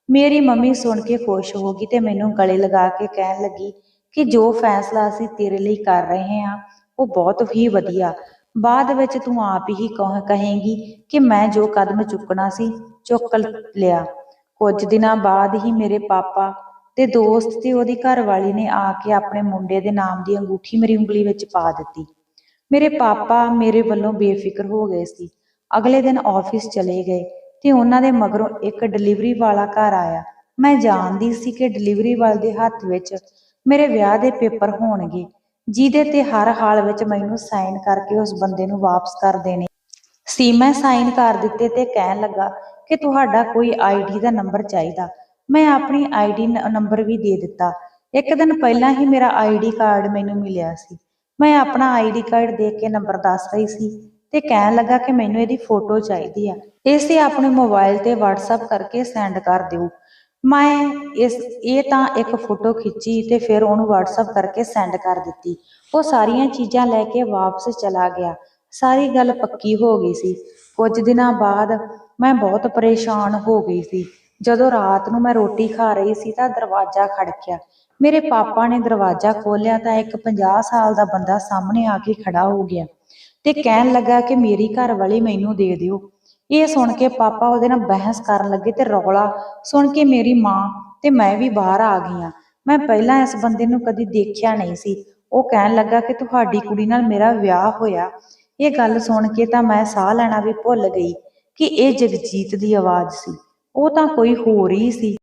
ਮੇਰੀ ਮੰਮੀ ਸੁਣ ਕੇ ਖੁਸ਼ ਹੋ ਗਈ ਤੇ ਮੈਨੂੰ ਗਲੇ ਲਗਾ ਕੇ ਕਹਿਣ ਲੱਗੀ ਕਿ ਜੋ ਫੈਸਲਾ ਅਸੀਂ ਤੇਰੇ ਲਈ ਕਰ ਰਹੇ ਹਾਂ, ਉਹ ਬਹੁਤ ਹੀ ਵਧੀਆ। ਬਾਅਦ ਵਿੱਚ ਤੂੰ ਆਪ ਹੀ ਕਹ, ਕਹੇਂਗੀ ਕਿ ਮੈਂ ਜੋ ਕਦਮ ਚੁੱਕਣਾ ਸੀ, ਚੁੱਕ ਲਿਆ। ਕੁਝ ਦਿਨਾਂ ਬਾਅਦ ਹੀ ਮੇਰੇ ਪਾਪਾ ਤੇ ਦੋਸਤ ਤੇ ਉਹਦੀ ਘਰਵਾਲੀ ਨੇ ਆ ਕੇ ਆਪਣੇ ਮੁੰਡੇ ਦੇ ਨਾਮ ਦੀ ਅੰਗੂਠੀ ਮੇਰੀ ਉਂਗਲੀ ਵਿੱਚ ਪਾ ਦਿੱਤੀ। ਮੇਰੇ ਪਾਪਾ ਮੇਰੇ ਵੱਲੋਂ ਬੇਫਿਕਰ ਹੋ ਗਏ ਸੀ। ਅਗਲੇ ਦਿਨ ਆਫਿਸ ਚਲੇ ਗਏ ਤੇ ਉਹਨਾਂ ਦੇ ਮਗਰੋਂ ਇੱਕ ਡਿਲੀਵਰੀ ਵਾਲਾ ਘਰ ਆਇਆ। ਮੈਂ ਜਾਣਦੀ ਸੀ ਕਿ ਡਿਲੀਵਰੀ ਵਾਲੇ ਦੇ ਹੱਥ ਵਿੱਚ ਮੇਰੇ ਵਿਆਹ ਦੇ ਪੇਪਰ ਹੋਣਗੇ, ਜਿਹਦੇ ਤੇ ਹਰ ਹਾਲ ਵਿੱਚ ਮੈਨੂੰ ਸਾਈਨ ਕਰਕੇ ਉਸ ਬੰਦੇ ਨੂੰ ਵਾਪਸ ਕਰ ਦੇਣੇ। ਸੀ, ਮੈਂ ਸਾਈਨ ਕਰ ਦਿੱਤੇ ਤੇ ਕਹਿਣ ਲੱਗਾ ਕਿ ਤੁਹਾਡਾ ਕੋਈ ਆਈਡੀ ਦਾ ਨੰਬਰ ਚਾਹੀਦਾ। ਮੈਂ ਆਪਣੀ ਆਈਡੀ ਨੰਬਰ ਵੀ ਦੇ ਦਿੱਤਾ। ਇੱਕ ਦਿਨ ਪਹਿਲਾਂ ਹੀ ਮੇਰਾ ਆਈਡੀ ਕਾਰਡ ਮੈਨੂੰ ਮਿਲਿਆ ਸੀ। ਮੈਂ ਆਪਣਾ ਆਈਡੀ ਕਾਰਡ ਦੇਖ ਕੇ ਨੰਬਰ ਦੱਸ ਰਹੀ ਸੀ ਤੇ ਕਹਿਣ ਲੱਗਾ ਕਿ ਮੈਨੂੰ ਇਹਦੀ ਫੋਟੋ ਚਾਹੀਦੀ ਆ। ਇਸੇ ਆਪਣੇ ਮੋਬਾਈਲ ਤੇ WhatsApp ਕਰਕੇ ਸੈਂਡ ਕਰ ਦਿਓ। ਮੈਂ ਇਸ, ਇਹ ਤਾਂ ਇੱਕ ਫੋਟੋ ਖਿੱਚੀ ਤੇ ਫਿਰ ਉਹਨੂੰ WhatsApp ਕਰਕੇ ਸੈਂਡ ਕਰ ਦਿੱਤੀ। ਉਹ ਸਾਰੀਆਂ ਚੀਜ਼ਾਂ ਲੈ ਕੇ ਵਾਪਸ ਚਲਾ ਗਿਆ। ਸਾਰੀ ਗੱਲ ਪੱਕੀ ਹੋ ਗਈ ਸੀ। ਕੁਝ ਦਿਨਾਂ ਬਾਅਦ ਮੈਂ ਬਹੁਤ ਪਰੇਸ਼ਾਨ ਹੋ ਗਈ ਸੀ। ਜਦੋਂ ਰਾਤ ਨੂੰ ਮੈਂ ਰੋਟੀ ਖਾ ਰਹੀ ਸੀ ਤਾਂ ਦਰਵਾਜ਼ਾ ਖੜਕਿਆ। ਮੇਰੇ ਪਾਪਾ ਨੇ ਦਰਵਾਜ਼ਾ ਖੋਲ੍ਹਿਆ ਤਾਂ ਇੱਕ 50 ਸਾਲ ਦਾ ਬੰਦਾ ਸਾਹਮਣੇ ਆ ਕੇ ਖੜਾ ਹੋ ਗਿਆ ਤੇ ਕਹਿਣ ਲੱਗਾ ਕਿ ਮੇਰੀ ਘਰ ਵਾਲੀ ਮੈਨੂੰ ਦੇ ਦਿਓ। ਇਹ ਸੁਣ ਕੇ ਪਾਪਾ ਉਹਦੇ ਨਾਲ ਬਹਿਸ ਕਰਨ ਲੱਗੇ ਤੇ ਰੌਲਾ ਸੁਣ ਕੇ ਮੇਰੀ ਮਾਂ ਤੇ ਮੈਂ ਵੀ ਬਾਹਰ ਆ ਗਈਆਂ। ਮੈਂ ਪਹਿਲਾਂ ਇਸ ਬੰਦੇ ਨੂੰ ਕਦੀ ਦੇਖਿਆ ਨਹੀਂ ਸੀ। ਉਹ ਕਹਿਣ ਲੱਗਾ ਕਿ ਤੁਹਾਡੀ ਕੁੜੀ ਨਾਲ ਮੇਰਾ ਵਿਆਹ ਹੋਇਆ। ਇਹ ਗੱਲ ਸੁਣ ਕੇ ਤਾਂ ਮੈਂ ਸਾਹ ਲੈਣਾ ਵੀ ਭੁੱਲ ਗਈ ਕਿ ਇਹ ਜਗਜੀਤ ਦੀ ਆਵਾਜ਼ ਸੀ। ਉਹ ਤਾਂ ਕੋਈ ਹੋਰ ਹੀ ਸੀ।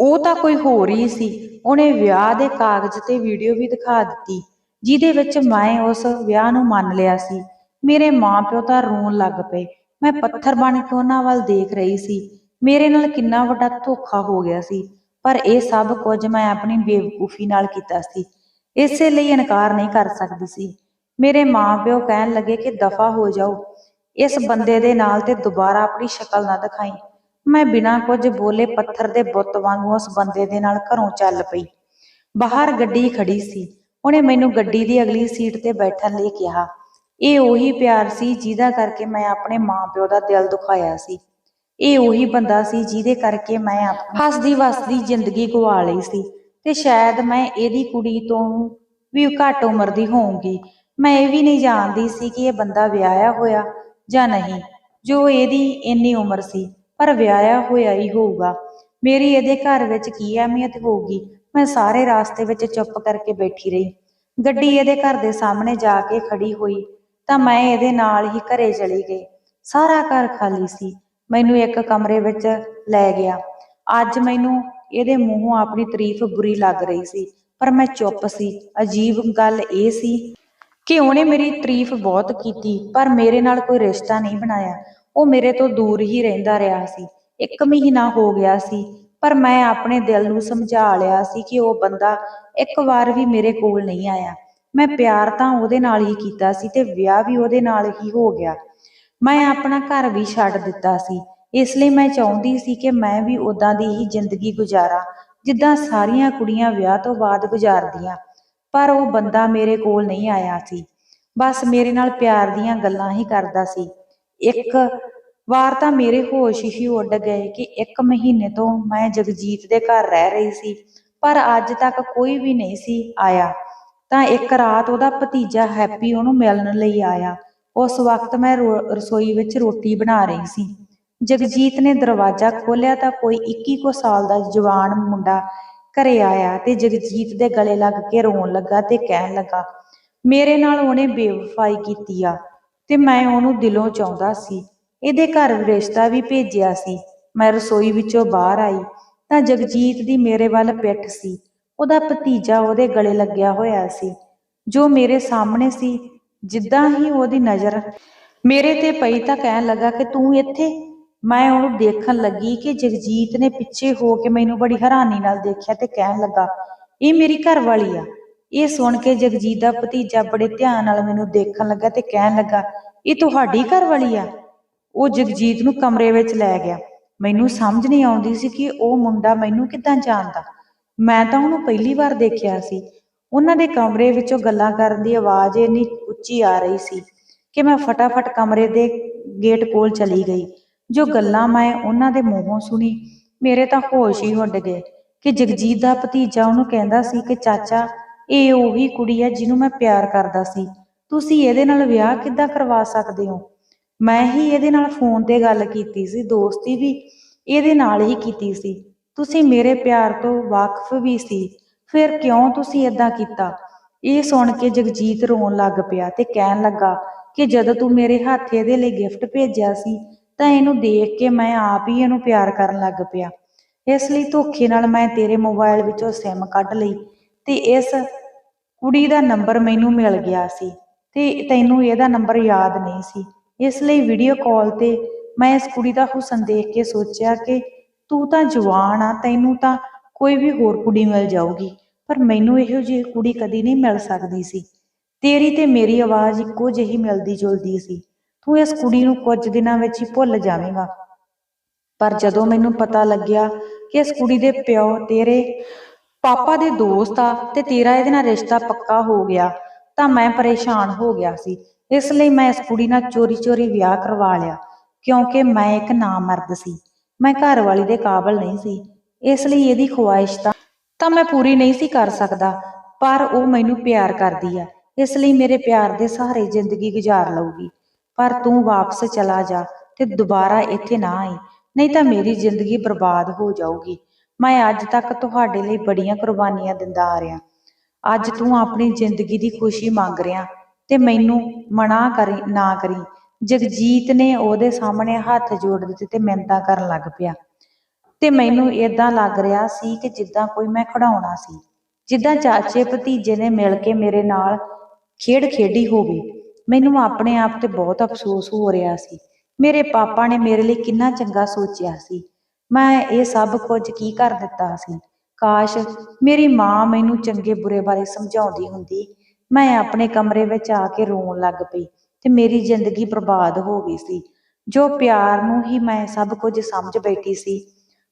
ਉਹ ਤਾਂ ਕੋਈ ਹੋਰ ਹੀ ਸੀ। ਉਹਨੇ ਵਿਆਹ ਦੇ ਕਾਗਜ਼ ਤੇ ਵੀਡੀਓ ਵੀ ਦਿਖਾ ਦਿੱਤੀ, ਜਿਹਦੇ ਵਿੱਚ ਮੈਂ ਉਸ ਵਿਆਹ ਨੂੰ ਮੰਨ ਲਿਆ ਸੀ। ਮੇਰੇ ਮਾਪਿਓ ਤਾਂ ਰੋਣ ਲੱਗ ਪਏ। ਮੈਂ ਪੱਥਰ ਬਣ ਕੇ ਉਹਨਾਂ ਵੱਲ ਦੇਖ ਰਹੀ ਸੀ। ਮੇਰੇ ਨਾਲ ਕਿੰਨਾ ਵੱਡਾ ਧੋਖਾ ਹੋ ਗਿਆ ਸੀ। ਪਰ ਇਹ ਸਭ ਕੁਝ ਮੈਂ ਆਪਣੀ ਬੇਵਕੂਫੀ ਨਾਲ ਕੀਤਾ ਸੀ। ਇਸੇ ਲਈ ਇਨਕਾਰ ਨਹੀਂ ਕਰ ਸਕਦੀ ਸੀ। ਮੇਰੇ ਮਾਪਿਓ ਕਹਿਣ ਲੱਗੇ ਕਿ ਦਫਾ ਹੋ ਜਾਓ। ਇਸ ਬੰਦੇ ਦੇ ਨਾਲ ਤੇ ਦੁਬਾਰਾ ਆਪਣੀ ਸ਼ਕਲ ਨਾ ਦਿਖਾਈ। ਮੈਂ ਬਿਨਾਂ ਕੁਝ ਬੋਲੇ ਪੱਥਰ ਦੇ ਬੁੱਤ ਵਾਂਗੂ ਉਸ ਬੰਦੇ ਦੇ ਨਾਲ ਘਰੋਂ ਚੱਲ ਪਈ। ਬਾਹਰ ਗੱਡੀ ਖੜੀ ਸੀ। ਉਹਨੇ ਮੈਨੂੰ ਗੱਡੀ ਦੀ ਅਗਲੀ ਸੀਟ ਤੇ ਬੈਠਣ ਲਈ ਕਿਹਾ। ਇਹ ਉਹੀ ਪਿਆਰ ਸੀ ਜਿਹਦਾ ਕਰਕੇ ਮੈਂ ਆਪਣੇ ਮਾਪਿਓ ਦਾ ਦਿਲ ਦੁਖਾਇਆ ਸੀ। ਇਹ ਉਹੀ ਬੰਦਾ ਸੀ ਜਿਹਦੇ ਕਰਕੇ ਮੈਂ ਹੱਸਦੀ ਵਸਦੀ ਜ਼ਿੰਦਗੀ ਗਵਾ ਲਈ ਸੀ ਤੇ ਸ਼ਾਇਦ ਮੈਂ ਇਹਦੀ ਕੁੜੀ ਤੋਂ ਵੀ ਘੱਟ ਉਮਰ ਦੀ ਹੋਊਂਗੀ। ਮੈਂ ਇਹ ਵੀ ਨਹੀਂ ਜਾਣਦੀ ਸੀ ਕਿ ਇਹ ਬੰਦਾ ਵਿਆਹਿਆ ਹੋਇਆ ਜਾਂ ਨਹੀਂ। ਜੋ ਇਹਦੀ ਇੰਨੀ ਉਮਰ ਸੀ। ਪਰ ਵਿਆਹਿਆ ਹੋਇਆ ਹੀ ਹੋਊਗਾ। ਮੇਰੀ ਇਹਦੇ ਘਰ ਵਿੱਚ ਕੀ ਅਹਿਮੀਅਤ ਹੋਊਗੀ? ਮੈਂ ਸਾਰੇ ਰਾਸਤੇ ਵਿੱਚ ਚੁੱਪ ਕਰਕੇ ਬੈਠੀ ਰਹੀ। ਗੱਡੀ ਇਹਦੇ ਘਰ ਦੇ ਸਾਹਮਣੇ ਜਾ ਕੇ ਖੜੀ ਹੋਈ, ਤਾਂ ਮੈਂ ਇਹਦੇ ਨਾਲ ਹੀ ਘਰੇ ਚਲੀ ਗਈ। ਸਾਰਾ ਘਰ ਖਾਲੀ ਸੀ। ਮੈਨੂੰ ਇੱਕ ਕਮਰੇ ਵਿੱਚ ਲੈ ਗਿਆ। ਅੱਜ ਮੈਨੂੰ ਇਹਦੇ ਮੂੰਹੋਂ ਆਪਣੀ ਤਾਰੀਫ ਬੁਰੀ ਲੱਗ ਰਹੀ ਸੀ, ਪਰ ਮੈਂ ਚੁੱਪ ਸੀ। ਅਜੀਬ ਗੱਲ ਇਹ ਸੀ ਕਿ ਉਹਨੇ ਮੇਰੀ ਤਾਰੀਫ ਬਹੁਤ ਕੀਤੀ, ਪਰ ਮੇਰੇ ਨਾਲ ਕੋਈ ਰਿਸ਼ਤਾ ਨਹੀਂ ਬਣਾਇਆ। ਉਹ ਮੇਰੇ ਤੋਂ ਦੂਰ ਹੀ ਰਹਿੰਦਾ ਰਿਹਾ ਸੀ। ਇੱਕ ਮਹੀਨਾ ਹੋ ਗਿਆ ਸੀ, ਪਰ ਮੈਂ ਆਪਣੇ ਦਿਲ ਨੂੰ ਸਮਝਾ ਲਿਆ ਸੀ ਕਿ ਉਹ ਬੰਦਾ ਇੱਕ ਵਾਰ ਵੀ ਮੇਰੇ ਕੋਲ ਨਹੀਂ ਆਇਆ। ਮੈਂ ਪਿਆਰ ਤਾਂ ਉਹਦੇ ਨਾਲ ਹੀ ਕੀਤਾ ਸੀ ਤੇ ਵਿਆਹ ਵੀ ਉਹਦੇ ਨਾਲ ਹੀ ਹੋ ਗਿਆ। ਮੈਂ ਆਪਣਾ ਘਰ ਵੀ ਛੱਡ ਦਿੱਤਾ ਸੀ। ਇਸ ਲਈ ਮੈਂ ਚਾਹੁੰਦੀ ਸੀ ਕਿ ਮੈਂ ਵੀ ਉਦਾਂ ਦੀ ਹੀ ਜ਼ਿੰਦਗੀ ਗੁਜ਼ਾਰਾਂ, ਜਿੱਦਾਂ ਸਾਰੀਆਂ ਕੁੜੀਆਂ ਵਿਆਹ ਤੋਂ ਬਾਅਦ ਗੁਜ਼ਾਰਦੀਆਂ, ਪਰ ਉਹ ਬੰਦਾ ਮੇਰੇ ਕੋਲ ਨਹੀਂ ਆਇਆ ਸੀ। ਬਸ ਮੇਰੇ ਨਾਲ ਪਿਆਰ ਦੀਆਂ ਗੱਲਾਂ ਹੀ ਕਰਦਾ ਸੀ। ਇੱਕ ਵਾਰ ਤਾਂ ਮੇਰੇ ਹੋਸ਼ ਹੀ ਉੱਡ ਗਏ ਕਿ ਇੱਕ ਮਹੀਨੇ ਤੋਂ ਮੈਂ ਜਗਜੀਤ ਦੇ ਘਰ ਰਹਿ ਰਹੀ ਸੀ, ਪਰ ਅੱਜ ਤੱਕ ਕੋਈ ਵੀ ਨਹੀਂ ਸੀ ਆਇਆ। ਤਾਂ ਇੱਕ ਰਾਤ ਉਹਦਾ ਭਤੀਜਾ ਹੈਪੀ ਉਹਨੂੰ ਮਿਲਣ ਲਈ ਆਇਆ। ਉਸ ਵਕਤ ਮੈਂ ਰੋ- ਰਸੋਈ ਵਿੱਚ ਰੋਟੀ ਬਣਾ ਰਹੀ ਸੀ। ਜਗਜੀਤ ਨੇ ਦਰਵਾਜ਼ਾ ਖੋਲ੍ਹਿਆ ਤਾਂ ਕੋਈ 21 ਕੁ ਸਾਲ ਦਾ ਜਵਾਨ ਮੁੰਡਾ ਘਰੇ ਆਇਆ ਤੇ ਜਗਜੀਤ ਦੇ ਗਲੇ ਲੱਗ ਕੇ ਰੋਣ ਲੱਗਾ ਤੇ ਕਹਿਣ ਲੱਗਾ, ਮੇਰੇ ਨਾਲ ਉਹਨੇ ਬੇਵਫਾਈ ਕੀਤੀ ਆ। ਤੇ ਮੈਂ ਉਹਨੂੰ ਦਿਲੋਂ ਚਾਹੁੰਦਾ ਸੀ। ਇਹਦੇ ਘਰ ਰਿਸ਼ਤਾ ਵੀ ਭੇਜਿਆ ਸੀ। ਮੈਂ ਰਸੋਈ ਵਿੱਚੋਂ ਬਾਹਰ ਆਈ ਤਾਂ ਜਗਜੀਤ ਦੀ ਮੇਰੇ ਵੱਲ ਪਿੱਠ ਸੀ। ਉਹਦਾ ਭਤੀਜਾ ਉਹਦੇ ਗਲੇ ਲੱਗਿਆ ਹੋਇਆ ਸੀ। ਜੋ ਮੇਰੇ ਸਾਹਮਣੇ ਸੀ, ਜਿੱਦਾਂ ਹੀ ਉਹਦੀ ਨਜ਼ਰ ਮੇਰੇ ਤੇ ਪਈ ਤਾਂ ਕਹਿਣ ਲੱਗਾ ਕਿ ਤੂੰ ਇੱਥੇ? ਮੈਂ ਉਹਨੂੰ ਦੇਖਣ ਲੱਗੀ ਕਿ ਜਗਜੀਤ ਨੇ ਪਿੱਛੇ ਹੋ ਕੇ ਮੈਨੂੰ ਬੜੀ ਹੈਰਾਨੀ ਨਾਲ ਦੇਖਿਆ ਤੇ ਕਹਿਣ ਲੱਗਾ, ਇਹ ਮੇਰੀ ਘਰ ਵਾਲੀ ਆ। ਇਹ ਸੁਣ ਕੇ ਜਗਜੀਤ ਦਾ ਭਤੀਜਾ ਬੜੇ ਧਿਆਨ ਨਾਲ ਮੈਨੂੰ ਦੇਖਣ ਲੱਗਾ ਤੇ ਕਹਿਣ ਲੱਗਾ, ਇਹ ਤੁਹਾਡੀ ਘਰ ਵਾਲੀ ਆ? ਉਹ ਜਗਜੀਤ ਨੂੰ ਕਮਰੇ ਵਿੱਚ ਲੈ ਗਿਆ। ਮੈਨੂੰ ਸਮਝ ਨਹੀਂ ਆਉਂਦੀ ਸੀ ਕਿ ਉਹ ਮੁੰਡਾ ਮੈਨੂੰ ਕਿੱਦਾਂ ਜਾਣਦਾ। ਮੈਂ ਤਾਂ ਉਹਨੂੰ ਪਹਿਲੀ ਵਾਰ ਦੇਖਿਆ ਸੀ। ਉਹਨਾਂ ਦੇ ਕਮਰੇ ਵਿੱਚੋਂ ਗੱਲਾਂ ਕਰਨ ਦੀ ਆਵਾਜ਼ ਇੰਨੀ ਉੱਚੀ ਆ ਰਹੀ ਸੀ ਕਿ ਮੈਂ ਫਟਾਫਟ ਕਮਰੇ ਦੇ ਗੇਟ ਕੋਲ ਚਲੀ ਗਈ। ਜੋ ਗੱਲਾਂ ਮੈਂ ਉਹਨਾਂ ਦੇ ਮੂੰਹੋਂ ਸੁਣੀ, ਮੇਰੇ ਤਾਂ ਹੋਸ਼ ਹੀ ਉੱਡ ਗਏ ਕਿ ਜਗਜੀਤ ਦਾ ਭਤੀਜਾ ਉਹਨੂੰ ਕਹਿੰਦਾ ਸੀ ਕਿ ਚਾਚਾ ਇਹ ਉਹੀ ਕੁੜੀ ਹੈ ਜਿਹਨੂੰ ਮੈਂ ਪਿਆਰ ਕਰਦਾ ਸੀ। ਤੁਸੀਂ ਇਹਦੇ ਨਾਲ ਵਿਆਹ ਕਿੱਦਾਂ ਕਰਵਾ ਸਕਦੇ ਹੋ? ਮੈਂ ਹੀ ਇਹਦੇ ਨਾਲ ਫੋਨ ਤੇ ਗੱਲ ਕੀਤੀ ਸੀ, ਦੋਸਤੀ ਵੀ ਇਹਦੇ ਨਾਲ ਹੀ ਕੀਤੀ ਸੀ। ਤੁਸੀਂ ਮੇਰੇ ਪਿਆਰ ਤੋਂ ਵਾਕਿਫ ਵੀ ਸੀ। ਫਿਰ ਕਿਉਂ ਤੁਸੀਂ ਇਦਾਂ ਕੀਤਾ? ਇਹ ਸੁਣ ਕੇ ਜਗਜੀਤ ਰੋਣ ਲੱਗ ਪਿਆ ਤੇ ਕਹਿਣ ਲੱਗਾ ਕਿ ਜਦੋਂ ਤੂੰ ਮੇਰੇ ਹੱਥ ਇਹਦੇ ਲਈ ਗਿਫਟ ਭੇਜਿਆ ਸੀ, ਤਾਂ ਇਹਨੂੰ ਦੇਖ ਕੇ ਮੈਂ ਆਪ ਹੀ ਇਹਨੂੰ ਪਿਆਰ ਕਰਨ ਲੱਗ ਪਿਆ। ਇਸ ਲਈ ਧੋਖੇ ਨਾਲ ਮੈਂ ਤੇਰੇ ਮੋਬਾਈਲ ਵਿੱਚੋਂ ਸਿਮ ਕੱਢ ਲਈ ਤੇ ਇਸ ਕੁੜੀ ਦਾ ਨੰਬਰ ਮੈਨੂੰ ਮਿਲ ਗਿਆ ਸੀ ਤੇ ਤੈਨੂੰ ਇਹਦਾ ਨੰਬਰ ਯਾਦ ਨਹੀਂ ਸੀ। ਇਸ ਲਈ ਵੀਡੀਓ ਕਾਲ ਤੇ ਮੈਂ ਇਸ ਕੁੜੀ ਦਾ ਹੁਸਨ ਦੇਖ ਕੇ ਸੋਚਿਆ ਕਿ ਤੂੰ ਤਾਂ ਜਵਾਨ ਆ, ਤੈਨੂੰ ਤਾਂ ਕੋਈ ਵੀ ਹੋਰ ਕੁੜੀ ਮਿਲ ਜਾਊਗੀ, ਪਰ ਮੈਨੂੰ ਇਹੋ ਜਿਹੀ ਕੁੜੀ ਕਦੀ ਨਹੀਂ ਮਿਲ ਸਕਦੀ ਸੀ। ਤੇਰੀ ਤੇ ਮੇਰੀ ਆਵਾਜ਼ ਇੱਕੋ ਜਿਹੀ ਮਿਲਦੀ ਜੁਲਦੀ ਸੀ। ਤੂੰ ਇਸ ਕੁੜੀ ਨੂੰ ਕੁਝ ਦਿਨਾਂ ਵਿੱਚ ਹੀ ਭੁੱਲ ਜਾਵੇਂਗਾ। ਪਰ ਜਦੋਂ ਮੈਨੂੰ ਪਤਾ ਲੱਗਿਆ ਕਿ ਇਸ ਕੁੜੀ ਦੇ ਪਿਓ ਤੇਰੇ ਪਾਪਾ ਦੇ ਦੋਸਤ ਆ ਤੇ ਤੇਰਾ ਇਹਦੇ ਨਾਲ ਰਿਸ਼ਤਾ ਪੱਕਾ ਹੋ ਗਿਆ, ਤਾਂ ਮੈਂ ਪਰੇਸ਼ਾਨ ਹੋ ਗਿਆ ਸੀ। ਇਸ ਲਈ ਮੈਂ ਇਸ ਕੁੜੀ ਨਾਲ ਚੋਰੀ-ਚੋਰੀ ਵਿਆਹ ਕਰਵਾ ਲਿਆ, ਕਿਉਂਕਿ ਮੈਂ ਇੱਕ ਨਾਮਰਦ ਸੀ। ਮੈਂ ਘਰ ਵਾਲੀ ਦੇ ਕਾਬਲ ਨਹੀਂ ਸੀ। ਇਸ ਲਈ ਇਹਦੀ ਖੁਆਇਸ਼ ਤਾਂ ਤਾਂ ਮੈਂ ਪੂਰੀ ਨਹੀਂ ਸੀ ਕਰ ਸਕਦਾ, ਪਰ ਉਹ ਮੈਨੂੰ ਪਿਆਰ ਕਰਦੀ ਆ। ਇਸ ਲਈ ਮੇਰੇ ਪਿਆਰ ਦੇ ਸਹਾਰੇ ਜ਼ਿੰਦਗੀ ਗੁਜ਼ਾਰ ਲਊਗੀ। ਪਰ ਤੂੰ ਵਾਪਸ ਚਲਾ ਜਾ ਤੇ ਦੁਬਾਰਾ ਇੱਥੇ ਨਾ ਆਈ, ਨਹੀਂ ਤਾਂ ਮੇਰੀ ਜ਼ਿੰਦਗੀ ਬਰਬਾਦ ਹੋ ਜਾਊਗੀ। ਮੈਂ ਅੱਜ ਤੱਕ ਤੁਹਾਡੇ ਲਈ ਬੜੀਆਂ ਕੁਰਬਾਨੀਆਂ ਦਿੰਦਾ ਆ ਰਿਹਾ। ਅੱਜ ਤੂੰ ਆਪਣੀ ਜ਼ਿੰਦਗੀ ਦੀ ਖੁਸ਼ੀ ਮੰਗ ਰਿਹਾ ਤੇ ਮੈਨੂੰ ਮਨਾ ਕਰੀ, ਨਾ ਕਰੀ। ਜਗਜੀਤ ਨੇ ਉਹਦੇ ਸਾਹਮਣੇ ਹੱਥ ਜੋੜ ਦਿੱਤੇ ਤੇ ਮਿੰਨਤਾਂ ਕਰਨ ਲੱਗ ਪਿਆ। ਤੇ ਮੈਨੂੰ ਇਦਾਂ ਲੱਗ ਰਿਹਾ ਸੀ ਕਿ ਜਿੱਦਾਂ ਕੋਈ ਮੈਂ ਖੜਾਉਣਾ ਸੀ। ਜਿੱਦਾਂ ਚਾਚੇ ਭਤੀਜੇ ਨੇ ਮਿਲ ਕੇ ਮੇਰੇ ਨਾਲ ਖੇਡ ਖੇਡੀ ਹੋਵੇ। ਮੈਨੂੰ ਆਪਣੇ ਆਪ ਤੇ ਬਹੁਤ ਅਫਸੋਸ ਹੋ ਰਿਹਾ ਸੀ। ਮੇਰੇ ਪਾਪਾ ਨੇ ਮੇਰੇ ਲਈ ਕਿੰਨਾ ਚੰਗਾ ਸੋਚਿਆ ਸੀ। ਮੈਂ ਇਹ ਸਭ ਕੁਝ ਕੀ ਕਰ ਦਿੱਤਾ ਸੀ? ਕਾਸ਼ ਮੇਰੀ ਮਾਂ ਮੈਨੂੰ ਚੰਗੇ ਬੁਰੇ ਬਾਰੇ ਸਮਝਾਉਂਦੀ ਹੁੰਦੀ। ਮੈਂ ਆਪਣੇ ਕਮਰੇ ਵਿੱਚ ਆ ਕੇ ਰੋਣ ਲੱਗ ਪਈ ਤੇ ਮੇਰੀ ਜ਼ਿੰਦਗੀ ਬਰਬਾਦ ਹੋ ਗਈ ਸੀ। ਜੋ ਪਿਆਰ ਨੂੰ ਹੀ ਮੈਂ ਸਭ ਕੁਝ ਸਮਝ ਬੈਠੀ ਸੀ।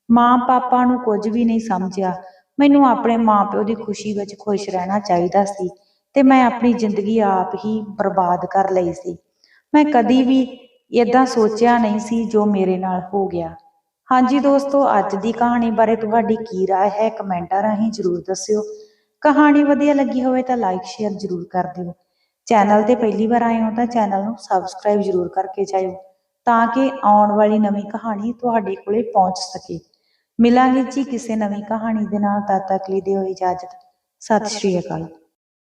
ਮਾਂ ਪਾਪਾ ਨੂੰ ਕੁਝ ਵੀ ਨਹੀਂ ਸਮਝਿਆ। ਮੈਨੂੰ ਆਪਣੇ ਮਾਪਿਓ ਦੀ ਖੁਸ਼ੀ ਵਿੱਚ ਖੁਸ਼ ਰਹਿਣਾ ਚਾਹੀਦਾ ਸੀ ਤੇ ਮੈਂ ਆਪਣੀ ਜ਼ਿੰਦਗੀ ਆਪ ਹੀ ਬਰਬਾਦ ਕਰ ਲਈ ਸੀ। ਮੈਂ ਕਦੀ ਵੀ ਇਦਾਂ ਸੋਚਿਆ ਨਹੀਂ ਸੀ ਜੋ ਮੇਰੇ ਨਾਲ ਹੋ ਗਿਆ। ਹਾਂਜੀ ਦੋਸਤੋ ਅੱਜ ਦੀ ਕਹਾਣੀ ਬਾਰੇ ਤੁਹਾਡੀ ਕੀ رائے ਹੈ ਕਮੈਂਟਾਂ ਰਾਹੀਂ ਜਰੂਰ ਦੱਸਿਓ ਕਹਾਣੀ ਵਧੀਆ ਲੱਗੀ ਹੋਵੇ ਤਾਂ ਲਾਈਕ ਸ਼ੇਅਰ ਜਰੂਰ ਕਰ ਦਿਓ ਚੈਨਲ ਤੇ ਪਹਿਲੀ ਵਾਰ ਆਏ ਹੋ ਤਾਂ ਚੈਨਲ ਨੂੰ ਸਬਸਕ੍ਰਾਈਬ ਜਰੂਰ ਕਰਕੇ ਜਾਇਓ ਤਾਂ ਕਿ ਆਉਣ ਵਾਲੀ ਨਵੀਂ ਕਹਾਣੀ ਤੁਹਾਡੇ ਕੋਲੇ ਪਹੁੰਚ ਸਕੇ ਮਿਲਾਂਗੇ ਜੀ ਕਿਸੇ ਨਵੀਂ ਕਹਾਣੀ ਦੇ ਨਾਲ ਤਦ ਤੱਕ ਲਈ ਦਿਓ ਇਜਾਜ਼ਤ ਸਤਿ ਸ਼੍ਰੀ ਅਕਾਲ